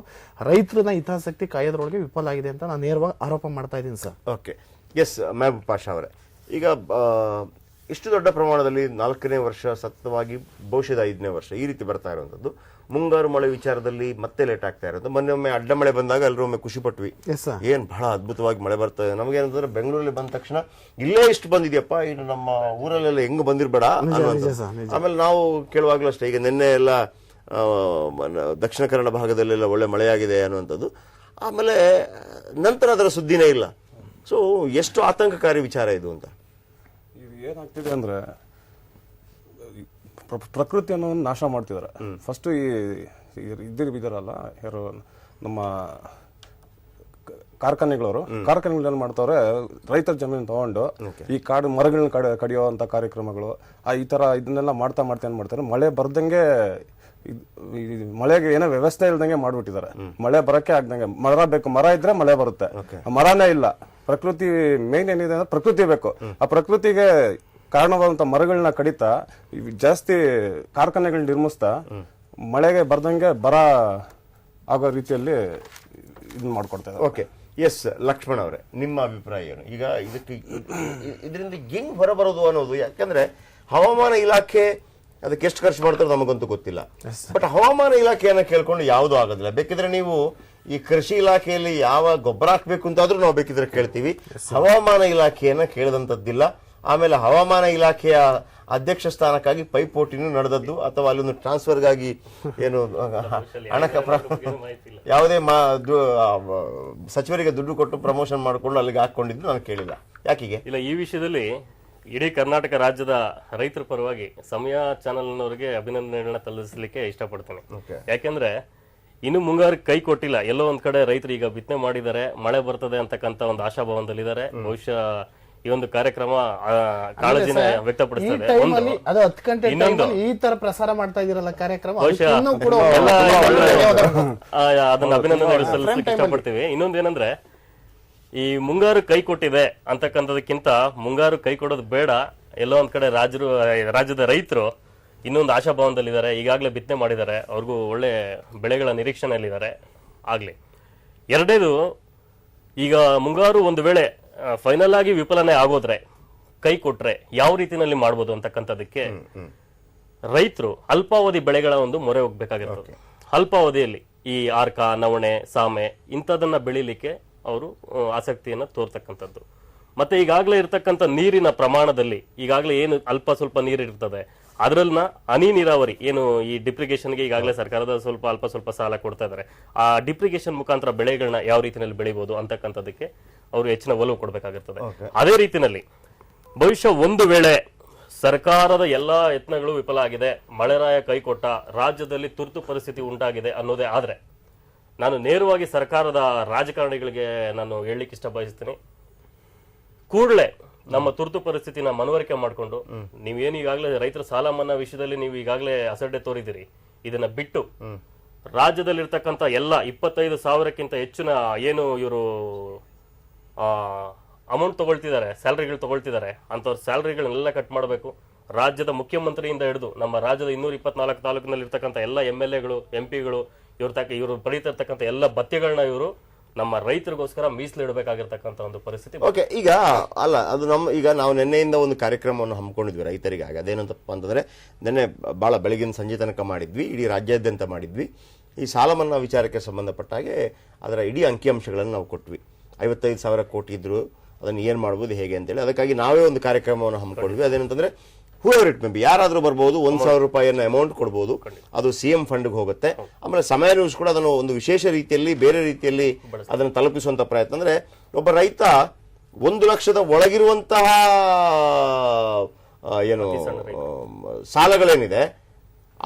ರೈತರನ್ನ ಹಿತಾಸಕ್ತಿ ಕಾಯೋದ್ರೊಳಗೆ ವಿಫಲ ಆಗಿದೆ ಅಂತ ನಾನು ನೇರವಾಗಿ ಆರೋಪ ಮಾಡ್ತಾ ಇದ್ದೀನಿ sir. Okay S Mehboob Pasha ಅವರೇ. ಈಗ ಇಷ್ಟು ದೊಡ್ಡ ಪ್ರಮಾಣದಲ್ಲಿ ನಾಲ್ಕನೇ ವರ್ಷ ಸತತವಾಗಿ ಬಹುಶಃ ಐದನೇ ವರ್ಷ ಈ ರೀತಿ ಬರ್ತಾ ಇರುವಂಥದ್ದು. ಮುಂಗಾರು ಮಳೆ ವಿಚಾರದಲ್ಲಿ ಮತ್ತೆ ಲೇಟ್ ಆಗ್ತಾ ಇರೋದು ಮೊನ್ನೆ ಒಮ್ಮೆ ಅಡ್ಡ ಮಳೆ ಬಂದಾಗ ಎಲ್ಲರೂ ಒಮ್ಮೆ ಖುಷಿ ಪಟ್ವಿ. ಏನ್ ಬಹಳ ಅದ್ಭುತವಾಗಿ ಮಳೆ ಬರ್ತಾ ಇದೆ. ನಮಗೇನಂತಂದ್ರೆ ಬೆಂಗಳೂರಲ್ಲಿ ಬಂದ ತಕ್ಷಣ ಇಲ್ಲೇ ಇಷ್ಟು ಬಂದಿದೆಯಪ್ಪ ಇನ್ನು ನಮ್ಮ ಊರಲ್ಲೆಲ್ಲ ಹೆಂಗ್ ಬಂದಿರ್ಬೇಡ. ಆಮೇಲೆ ನಾವು ಕೇಳುವಾಗಲೂ ಅಷ್ಟೇ ಈಗ ನಿನ್ನೆ ಎಲ್ಲ ದಕ್ಷಿಣ ಕನ್ನಡ ಭಾಗದಲ್ಲೆಲ್ಲ ಒಳ್ಳೆ ಮಳೆಯಾಗಿದೆ ಅನ್ನುವಂಥದ್ದು. ಆಮೇಲೆ ನಂತರ ಅದರ ಸುದ್ದಿನೇ ಇಲ್ಲ. ಸೊ ಎಷ್ಟು ಆತಂಕಕಾರಿ ವಿಚಾರ ಇದು ಅಂತ. ಇದು ಏನಾಗ್ತಿದೆ ಅಂದ್ರೆ ಪ್ರಕೃತಿಯನ್ನು ನಾಶ ಮಾಡ್ತಿದ್ದಾರೆ ಫಸ್ಟ್ ಈ ಇದ್ದಿರ್ ಇದಾರಲ್ಲ ಯಾರು ನಮ್ಮ ಕಾರ್ಖಾನೆಗಳವರು. ಕಾರ್ಖಾನೆಗಳು ಏನ್ ಮಾಡ್ತಾವ್ರೆ ರೈತರ ಜಮೀನು ತಗೊಂಡು ಈ ಕಾಡು ಮರಗಳನ್ನ ಕಡ ಕಡಿಯುವಂತ ಕಾರ್ಯಕ್ರಮಗಳು ಆ ಈ ತರ ಇದನ್ನೆಲ್ಲ ಮಾಡ್ತಾ ಮಾಡ್ತಾ ಏನ್ ಮಾಡ್ತಾರೆ ಮಳೆ ಬರ್ದಂಗೆ ಮಳೆಗೆ ಏನೋ ವ್ಯವಸ್ಥೆ ಇಲ್ದಂಗೆ ಮಾಡ್ಬಿಟ್ಟಿದ್ದಾರೆ ಮಳೆ ಬರಕ್ಕೆ ಆಗ್ದಂಗೆ ಮರ ಬೇಕು ಮರ ಇದ್ರೆ ಮಳೆ ಬರುತ್ತೆ. ಮರನೇ ಇಲ್ಲ. ಪ್ರಕೃತಿ ಮೇನ್ ಏನಿದೆ ಅಂದ್ರೆ ಪ್ರಕೃತಿ ಬೇಕು. ಆ ಪ್ರಕೃತಿಗೆ ಕಾರಣವಾದಂತ ಮರಗಳನ್ನ ಕಡಿತಾ ಜಾಸ್ತಿ ಕಾರ್ಖಾನೆಗಳನ್ನ ನಿರ್ಮಿಸ್ತಾ ಮಳೆಗೆ ಬರ್ದಂಗೆ ಬರ ಆಗೋ ರೀತಿಯಲ್ಲಿ ಇದು ಮಾಡ್ಕೊಡ್ತಾ ಇದ್ದಾರೆ. ಓಕೆ. ಎಸ್ ಲಕ್ಷ್ಮಣ್ ಅವರೇ ನಿಮ್ಮ ಅಭಿಪ್ರಾಯ ಏನು? ಈಗ ಇದಕ್ಕೆ ಇದರಿಂದ ಹೆಂಗ್ ಹೊರಬರೋದು ಅನ್ನೋದು ಯಾಕಂದ್ರೆ ಹವಾಮಾನ ಇಲಾಖೆ ಅದಕ್ಕೆ ಎಷ್ಟು ಖರ್ಚು ಮಾಡ್ತಾರೋ ನಮಗಂತೂ ಗೊತ್ತಿಲ್ಲ. ಬಟ್ ಹವಾಮಾನ ಇಲಾಖೆಯನ್ನು ಕೇಳ್ಕೊಂಡು ಯಾವುದು ಆಗೋದಿಲ್ಲ. ಬೇಕಿದ್ರೆ ನೀವು ಈ ಕೃಷಿ ಇಲಾಖೆಯಲ್ಲಿ ಯಾವ ಗೊಬ್ಬರ ಹಾಕ್ಬೇಕು ಅಂತಾದ್ರೂ ನಾವು ಬೇಕಿದ್ರೆ ಕೇಳ್ತೀವಿ. ಹವಾಮಾನ ಇಲಾಖೆಯನ್ನ ಕೇಳದಂತದ್ದಿಲ್ಲ ಆಮೇಲೆ ಹವಾಮಾನ ಇಲಾಖೆಯ ಅಧ್ಯಕ್ಷ ಸ್ಥಾನಕ್ಕಾಗಿ ಪೈಪೋಟಿನೂ ನಡೆದದ್ದು ಅಥವಾ ಅಲ್ಲೊಂದು ಟ್ರಾನ್ಸ್ಫರ್ಗಾಗಿ ಏನು ಹಣಕ ಯಾವುದೇ ಮಾ ಸಚಿವರಿಗೆ ದುಡ್ಡು ಕೊಟ್ಟು ಪ್ರಮೋಷನ್ ಮಾಡಿಕೊಂಡು ಅಲ್ಲಿಗೆ ಹಾಕೊಂಡಿದ್ದು ನಾನು ಕೇಳಿಲ್ಲ. ಯಾಕಿಗೆ? ಇಲ್ಲ ಈ ವಿಷಯದಲ್ಲಿ ಇಡೀ ಕರ್ನಾಟಕ ರಾಜ್ಯದ ರೈತರ ಪರವಾಗಿ ಸಮಯ ಚಾನೆಲ್ನವರಿಗೆ ಅಭಿನಂದನೆಗಳನ್ನ ಸಲ್ಲಿಸಲಿಕ್ಕೆ ಇಷ್ಟಪಡ್ತೇನೆ. ಯಾಕೆಂದ್ರೆ ಇನ್ನು ಮುಂಗಾರು ಕೈ ಕೊಟ್ಟಿಲ್ಲ. ಎಲ್ಲೋ ಒಂದ್ ಕಡೆ ರೈತರು ಈಗ ಬಿತ್ತನೆ ಮಾಡಿದ್ದಾರೆ. ಮಳೆ ಬರ್ತದೆ ಅಂತಕ್ಕಂತ ಒಂದು ಆಶಾಭಾವನದಲ್ಲಿದ್ದಾರೆ. ಬಹುಶಃ ಈ ಒಂದು ಕಾರ್ಯಕ್ರಮ ಕಾಳಜಿನ ವ್ಯಕ್ತಪಡಿಸ್ತದೆ. ಇನ್ನೊಂದು. ಈ ತರ ಪ್ರಸಾರ ಮಾಡ್ತಾ ಇದೀರಲ್ಲ ಕಾರ್ಯಕ್ರಮ? ಅದನ್ನ ಅಭಿನಂದನೆ ಸಲ್ಲಿಸಲಿಕ್ಕೆ ಇಷ್ಟಪಡ್ತೀವಿ. ಇನ್ನೊಂದು ಏನಂದ್ರೆ ಈ ಮುಂಗಾರು ಕೈ ಕೊಟ್ಟಿದೆ ಅಂತಕ್ಕಂಥದಕ್ಕಿಂತ ಮುಂಗಾರು ಕೈ ಕೊಡೋದು ಬೇಡ. ಎಲ್ಲೋ ಒಂದ್ ಕಡೆ ರಾಜರು ರಾಜ್ಯದ ರೈತರು ಇನ್ನೊಂದು ಆಶಾಭಾವನದಲ್ಲಿದ್ದಾರೆ. ಈಗಾಗಲೇ ಬಿತ್ತನೆ ಮಾಡಿದ್ದಾರೆ. ಅವ್ರಿಗೂ ಒಳ್ಳೆ ಬೆಳೆಗಳ ನಿರೀಕ್ಷಣೆಯಲ್ಲಿದ್ದಾರೆ. ಆಗಲಿ. ಎರಡೇದು ಈಗ ಮುಂಗಾರು ಒಂದು ವೇಳೆ ಫೈನಲ್ ಆಗಿ ವಿಫಲನೆ ಆಗೋದ್ರೆ ಕೈ ಕೊಟ್ರೆ ಯಾವ ರೀತಿನಲ್ಲಿ ಮಾಡ್ಬೋದು ಅಂತಕ್ಕಂಥದಕ್ಕೆ ರೈತರು ಅಲ್ಪಾವಧಿ ಬೆಳೆಗಳ ಒಂದು ಮೊರೆ ಹೋಗ್ಬೇಕಾಗಿರ್ತದೆ. ಅಲ್ಪಾವಧಿಯಲ್ಲಿ ಈ ಆರ್ಕ ನವಣೆ ಸಾಮೆ ಇಂಥದನ್ನ ಬೆಳಿಲಿಕ್ಕೆ ಅವರು ಆಸಕ್ತಿಯನ್ನು ತೋರ್ತಕ್ಕಂಥದ್ದು. ಮತ್ತೆ ಈಗಾಗಲೇ ಇರತಕ್ಕಂಥ ನೀರಿನ ಪ್ರಮಾಣದಲ್ಲಿ ಈಗಾಗಲೇ ಏನು ಅಲ್ಪ ಸ್ವಲ್ಪ ನೀರು ಇರ್ತದೆ ಅದರನ್ನ ಹನಿ ನೀರಾವರಿ ಏನು ಈ ಡಿಪ್ರಿಗೇಷನ್ಗೆ ಈಗಾಗಲೇ ಸರ್ಕಾರದ ಸ್ವಲ್ಪ ಅಲ್ಪ ಸ್ವಲ್ಪ ಸಾಲ ಕೊಡ್ತಾ ಇದ್ದಾರೆ ಆ ಡಿಪ್ರಿಗೇಷನ್ ಮುಖಾಂತರ ಬೆಳೆಗಳನ್ನ ಯಾವ ರೀತಿಯಲ್ಲಿ ಬೆಳಿಬಹುದು ಅಂತಕ್ಕಂಥದಕ್ಕೆ ಅವರು ಹೆಚ್ಚಿನ ಒಲವು ಕೊಡಬೇಕಾಗಿರ್ತದೆ. ಅದೇ ರೀತಿಯಲ್ಲಿ ಭವಿಷ್ಯ ಒಂದು ವೇಳೆ ಸರ್ಕಾರದ ಎಲ್ಲಾ ಯತ್ನಗಳು ವಿಫಲ ಆಗಿದೆ ಮಳೆರಾಯ ಕೈಕೊಟ್ಟ ರಾಜ್ಯದಲ್ಲಿ ತುರ್ತು ಪರಿಸ್ಥಿತಿ ಉಂಟಾಗಿದೆ ಅನ್ನೋದೇ ಆದರೆ ನಾನು ನೇರವಾಗಿ ಸರ್ಕಾರದ ರಾಜಕಾರಣಿಗಳಿಗೆ ನಾನು ಹೇಳಲಿಕ್ಕೆ ಇಷ್ಟ ಬಯಸ್ತೀನಿ ಕೂಡಲೇ ನಮ್ಮ ತುರ್ತು ಪರಿಸ್ಥಿತಿನ ಮನವರಿಕೆ ಮಾಡಿಕೊಂಡು ನೀವೇನು ಈಗಾಗಲೇ ರೈತರ ಸಾಲ ಮನ್ನಾ ವಿಷಯದಲ್ಲಿ ನೀವು ಈಗಾಗಲೇ ಅಸಡ್ಡೆ ತೋರಿದಿರಿ ಇದನ್ನ ಬಿಟ್ಟು ರಾಜ್ಯದಲ್ಲಿರ್ತಕ್ಕಂಥ ಎಲ್ಲ ಇಪ್ಪತ್ತೈದು ಸಾವಿರಕ್ಕಿಂತ ಹೆಚ್ಚಿನ ಏನು ಇವರು ಅಮೌಂಟ್ ತಗೊಳ್ತಿದ್ದಾರೆ ಸ್ಯಾಲ್ರಿಗಳು ತಗೊಳ್ತಿದ್ದಾರೆ, ಅಂಥವ್ರ ಸ್ಯಾಲ್ರಿಗಳನ್ನೆಲ್ಲ ಕಟ್ ಮಾಡಬೇಕು. ರಾಜ್ಯದ ಮುಖ್ಯಮಂತ್ರಿಯಿಂದ ಹಿಡಿದು ನಮ್ಮ ರಾಜ್ಯದ ಇನ್ನೂರ ಇಪ್ಪತ್ನಾಲ್ಕು ತಾಲೂಕಿನಲ್ಲಿ ಇರ್ತಕ್ಕಂಥ ಎಲ್ಲ ಎಂ ಎಲ್ ಎಗಳು ಎಂ ಪಿಗಳು ಇವ್ರ ತಕ್ಕ, ಇವರು ಪಡೀತಿರ್ತಕ್ಕಂಥ ಎಲ್ಲ ಭತ್ಯೆಗಳನ್ನ ಇವರು ನಮ್ಮ ರೈತರಿಗೋಸ್ಕರ ಮೀಸಲಿಡಬೇಕಾಗಿರ್ತಕ್ಕಂಥ ಒಂದು ಪರಿಸ್ಥಿತಿ ಓಕೆ ಈಗ ಅಲ್ಲ, ಅದು ನಮ್ಮ, ಈಗ ನಾವು ನಿನ್ನೆಯಿಂದ ಒಂದು ಕಾರ್ಯಕ್ರಮವನ್ನು ಹಮ್ಮಿಕೊಂಡಿದ್ವಿ ರೈತರಿಗಾಗಿ. ಅದೇನಂತಪ್ಪ ಅಂತಂದ್ರೆ ನಿನ್ನೆ ಬಹಳ ಬೆಳಗಿನ ಸಂಜೆ ತನಕ ಮಾಡಿದ್ವಿ, ಇಡೀ ರಾಜ್ಯಾದ್ಯಂತ ಮಾಡಿದ್ವಿ. ಈ ಸಾಲ ಮನ್ನಾ ವಿಚಾರಕ್ಕೆ ಸಂಬಂಧಪಟ್ಟ ಹಾಗೆ ಅದರ ಇಡೀ ಅಂಕಿಅಂಶಗಳನ್ನು ನಾವು ಕೊಟ್ವಿ. ಐವತ್ತೈದು ಸಾವಿರ ಕೋಟಿ ಇದ್ರು ಅದನ್ನು ಏನು ಮಾಡ್ಬೋದು, ಹೇಗೆ ಅಂತೇಳಿ. ಅದಕ್ಕಾಗಿ ನಾವೇ ಒಂದು ಕಾರ್ಯಕ್ರಮವನ್ನು ಹಮ್ಮಿಕೊಂಡ್ವಿ ಅದೇನಂತಂದ್ರೆ ಹೂಎವರ್ ಇಟ್ ಮೇ ಬಿ ಯಾರಾದರೂ ಬರ್ಬೋದು ಒಂದು ಸಾವಿರ ರೂಪಾಯಿಯನ್ನು ಅಮೌಂಟ್ ಕೊಡ್ಬೋದು ಅದು ಸಿ ಎಂ ಫಂಡ್ಗೆ ಹೋಗುತ್ತೆ. ಆಮೇಲೆ ಸಮಯ ನ್ಯೂಸ್ ಕೂಡ ಅದನ್ನು ಒಂದು ವಿಶೇಷ ರೀತಿಯಲ್ಲಿ ಬೇರೆ ರೀತಿಯಲ್ಲಿ ಅದನ್ನು ತಲುಪಿಸುವಂಥ ಪ್ರಯತ್ನ. ಅಂದ್ರೆ ಒಬ್ಬ ರೈತ ಒಂದು ಲಕ್ಷದ ಒಳಗಿರುವಂತಹ ಏನು ಸಾಲಗಳೇನಿದೆ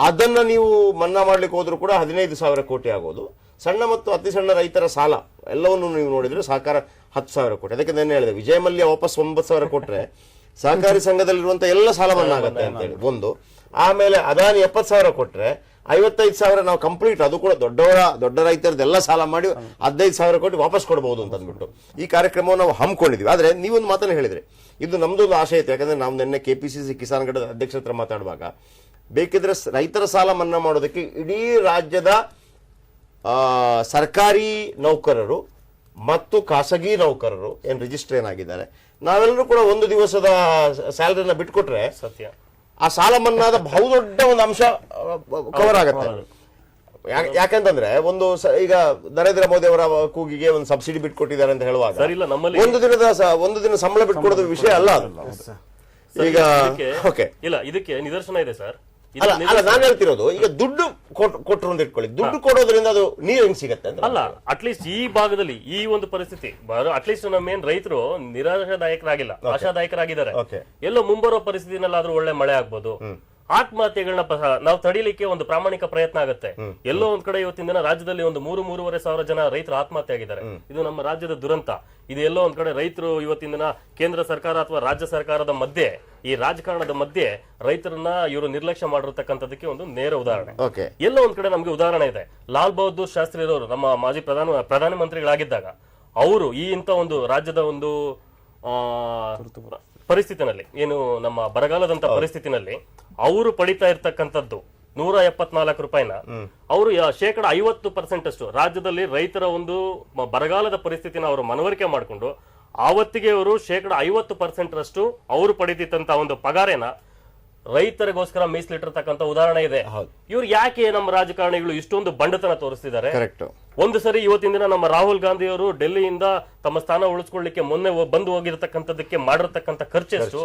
ಅದನ್ನ ನೀವು ಮನ್ನಾ ಮಾಡ್ಲಿಕ್ಕೆ ಹೋದರೂ ಕೂಡ ಹದಿನೈದು ಸಾವಿರ ಕೋಟಿ ಆಗೋದು. ಸಣ್ಣ ಮತ್ತು ಅತಿ ಸಣ್ಣ ರೈತರ ಸಾಲ ಎಲ್ಲವನ್ನು ನೀವು ನೋಡಿದ್ರೆ ಸಹಕಾರ ಹತ್ತು ಸಾವಿರ ಕೋಟಿ. ಅದಕ್ಕೆ ನಾನು ಹೇಳಿದೆ ವಿಜಯ ಮಲ್ಯ ವಾಪಸ್ ಒಂಬತ್ತು ಸಾವಿರ ಕೊಟ್ರೆ ಸಹಕಾರಿ ಸಂಘದಲ್ಲಿರುವಂತ ಎಲ್ಲ ಸಾಲ ಮನ್ನಾ ಆಗುತ್ತೆ ಅಂತೇಳಿ ಒಂದು. ಆಮೇಲೆ ಅದಾನಿ ಎಪ್ಪತ್ತು ಸಾವಿರ ಕೊಟ್ರೆ ಐವತ್ತೈದು ಸಾವಿರ ನಾವು ಕಂಪ್ಲೀಟ್ ಅದು ಕೂಡ ದೊಡ್ಡವರ ದೊಡ್ಡ ರೈತರದೆಲ್ಲ ಸಾಲ ಮಾಡಿ ಹದಿನೈದು ಸಾವಿರ ಕೊಟ್ಟು ವಾಪಸ್ ಕೊಡಬಹುದು ಅಂತ ಅಂದ್ಬಿಟ್ಟು. ಈ ಕಾರ್ಯಕ್ರಮವನ್ನು ನಾವು ಹಮ್ಮಿಕೊಂಡಿದ್ವಿ. ಆದರೆ ನೀವೊಂದು ಮಾತನ್ನು ಹೇಳಿದ್ರೆ. ಇದು ನಮ್ಮದೊಂದು ಆಶೆ ಇತ್ತು. ಯಾಕಂದ್ರೆ ನಾವು ನಿನ್ನೆ K P C C Kisan ಘಟದ ಅಧ್ಯಕ್ಷರ ಹತ್ರ ಮಾತಾಡುವಾಗ ಬೇಕಿದ್ರೆ ರೈತರ ಸಾಲ ಮನ್ನಾ ಮಾಡೋದಕ್ಕೆ ಇಡೀ ರಾಜ್ಯದ ಆ, ಸರ್ಕಾರಿ ನೌಕರರು ಮತ್ತು ಖಾಸಗಿ ನೌಕರರು ಏನು ರಿಜಿಸ್ಟರ್ ಏನಾಗಿದ್ದಾರೆ ನಾವೆಲ್ಲರೂ ಕೂಡ ಒಂದು ದಿವಸದ ಸ್ಯಾಲರಿನ ಬಿಟ್ಕೊಟ್ರೆ ಸತ್ಯ. ಆ ಸಾಲ ಮನ್ನಾದ ಬಹುದೊಡ್ಡ ಒಂದು ಅಂಶ ಕವರ್ ಆಗತ್ತೆ. ಯಾಕಂತಂದ್ರೆ ಒಂದು ಈಗ ನರೇಂದ್ರ ಮೋದಿ ಅವರ ಕೂಗಿಗೆ ಒಂದು ಸಬ್ಸಿಡಿ ಬಿಟ್ಕೊಟ್ಟಿದ್ದಾರೆ ಅಂತ ಹೇಳುವಾಗ ಸರ್, ಇಲ್ಲ, ನಮ್ಮಲ್ಲಿ- ಒಂದು ದಿನದ ಒಂದು ದಿನ ಸಂಬಳ ಬಿಟ್ಕೊಡೋದು ವಿಷಯ ಅಲ್ಲ ಅದು. ಈಗ ಓಕೆ. ಇಲ್ಲ ಇದಕ್ಕೆ ನಿದರ್ಶನ ಇದೆ ಸರ್. ಅಲ್ಲ ನಾನು ಹೇಳ್ತಿರೋದು ಈಗ ದುಡ್ಡು ಕೊಟ್- ಕೊಟ್ರು ಅಂತ ಇಟ್ಕೊಳ್ಳಿ. ದುಡ್ಡು ಕೊಡೋದ್ರಿಂದ ಅದು ನೀರು ಹೆಂಗ್ ಸಿಗತ್ತೆ ಅಲ್ಲ ಅಟ್ಲೀಸ್ಟ್ ಈ ಭಾಗದಲ್ಲಿ ಈ ಒಂದು ಪರಿಸ್ಥಿತಿ ಅಟ್ಲೀಸ್ಟ್ ನಮ್ಮ ಏನ್ ರೈತರು ನಿರಾಶಾದಾಯಕರಾಗಿಲ್ಲ ಆಶಾದಾಯಕರಾಗಿದ್ದಾರೆ. ಎಲ್ಲೋ ಮುಂಬರೋ ಪರಿಸ್ಥಿತಿನಲ್ಲಾದ್ರೂ ಒಳ್ಳೆ ಮಳೆ ಆಗ್ಬೋದು. ಆತ್ಮಹತ್ಯೆಗಳನ್ನ ನಾವು ತಡಿಲಿಕ್ಕೆ ಒಂದು ಪ್ರಾಮಾಣಿಕ ಪ್ರಯತ್ನ ಆಗುತ್ತೆ. ಎಲ್ಲೋ ಒಂದ್ ಕಡೆ ಇವತ್ತಿನ ದಿನ ರಾಜ್ಯದಲ್ಲಿ ಒಂದು ಮೂರು ಮೂರುವರೆ ಸಾವಿರ ಜನ ರೈತರು ಆತ್ಮಹತ್ಯೆ ಆಗಿದ್ದಾರೆ ಇದು ನಮ್ಮ ರಾಜ್ಯದ ದುರಂತ. ಇದು ಎಲ್ಲೋ ಒಂದ್ ಕಡೆ ರೈತರು ಇವತ್ತಿನ ದಿನ ಕೇಂದ್ರ ಸರ್ಕಾರ ಅಥವಾ ರಾಜ್ಯ ಸರ್ಕಾರದ ಮಧ್ಯೆ ಈ ರಾಜಕಾರಣದ ಮಧ್ಯೆ ರೈತರನ್ನ ಇವರು ನಿರ್ಲಕ್ಷ್ಯ ಮಾಡಿರ್ತಕ್ಕಂಥದಕ್ಕೆ ಒಂದು ನೇರ ಉದಾಹರಣೆ. ಓಕೆ. ಎಲ್ಲೋ ಒಂದ್ ಕಡೆ ನಮ್ಗೆ ಉದಾಹರಣೆ ಇದೆ. ಲಾಲ್ ಬಹದ್ದೂರ್ ಶಾಸ್ತ್ರಿ ಅವರು ನಮ್ಮ ಮಾಜಿ ಪ್ರಧಾನ ಪ್ರಧಾನಮಂತ್ರಿಗಳಾಗಿದ್ದಾಗ ಅವರು ಈ ಇಂಥ ಒಂದು ರಾಜ್ಯದ ಒಂದು ಆ, ಪರಿಸ್ಥಿತಿನಲ್ಲಿ ಏನು ನಮ್ಮ ಬರಗಾಲದಂತ ಪರಿಸ್ಥಿತಿನಲ್ಲಿ ಅವರು ಪಡಿತಾ ಇರ್ತಕ್ಕಂಥದ್ದು ನೂರ ಎಪ್ಪತ್ನಾಲ್ಕು ರೂಪಾಯಿನ ಅವರು ಶೇಕಡ ಐವತ್ತು ಪರ್ಸೆಂಟ್ ಅಷ್ಟು ರಾಜ್ಯದಲ್ಲಿ ರೈತರ ಒಂದು ಬರಗಾಲದ ಪರಿಸ್ಥಿತಿನ ಅವರು ಮನವರಿಕೆ ಮಾಡಿಕೊಂಡು ಆವತ್ತಿಗೆ ಅವರು ಶೇಕಡ ಐವತ್ತು ಪರ್ಸೆಂಟ್ ರಷ್ಟು ಅವರು ಪಡೆದಿದ್ದಂತ ಒಂದು ಪಗಾರೇನ ರೈತರಿಗೋಸ್ಕರ ಮೀಸಲಿಟ್ಟಿರ್ತಕ್ಕಂಥ ಉದಾಹರಣೆ ಇದೆ. ಇವ್ರು ಯಾಕೆ ನಮ್ಮ ರಾಜಕಾರಣಿಗಳು ಇಷ್ಟೊಂದು ಬಂಡತನ ತೋರಿಸ್ತಿದ್ದಾರೆ? ಒಂದು ಸರಿ ಇವತ್ತಿನ ದಿನ ನಮ್ಮ ರಾಹುಲ್ ಗಾಂಧಿ ಅವರು ಡೆಲ್ಲಿಯಿಂದ ತಮ್ಮ ಸ್ಥಾನ ಉಳಿಸ್ಕೊಳ್ಳಿಕ್ಕೆ ಮೊನ್ನೆ ಬಂದು ಹೋಗಿರತಕ್ಕಂಥದ್ದಕ್ಕೆ ಮಾಡಿರ್ತಕ್ಕಂಥ ಖರ್ಚೆಷ್ಟು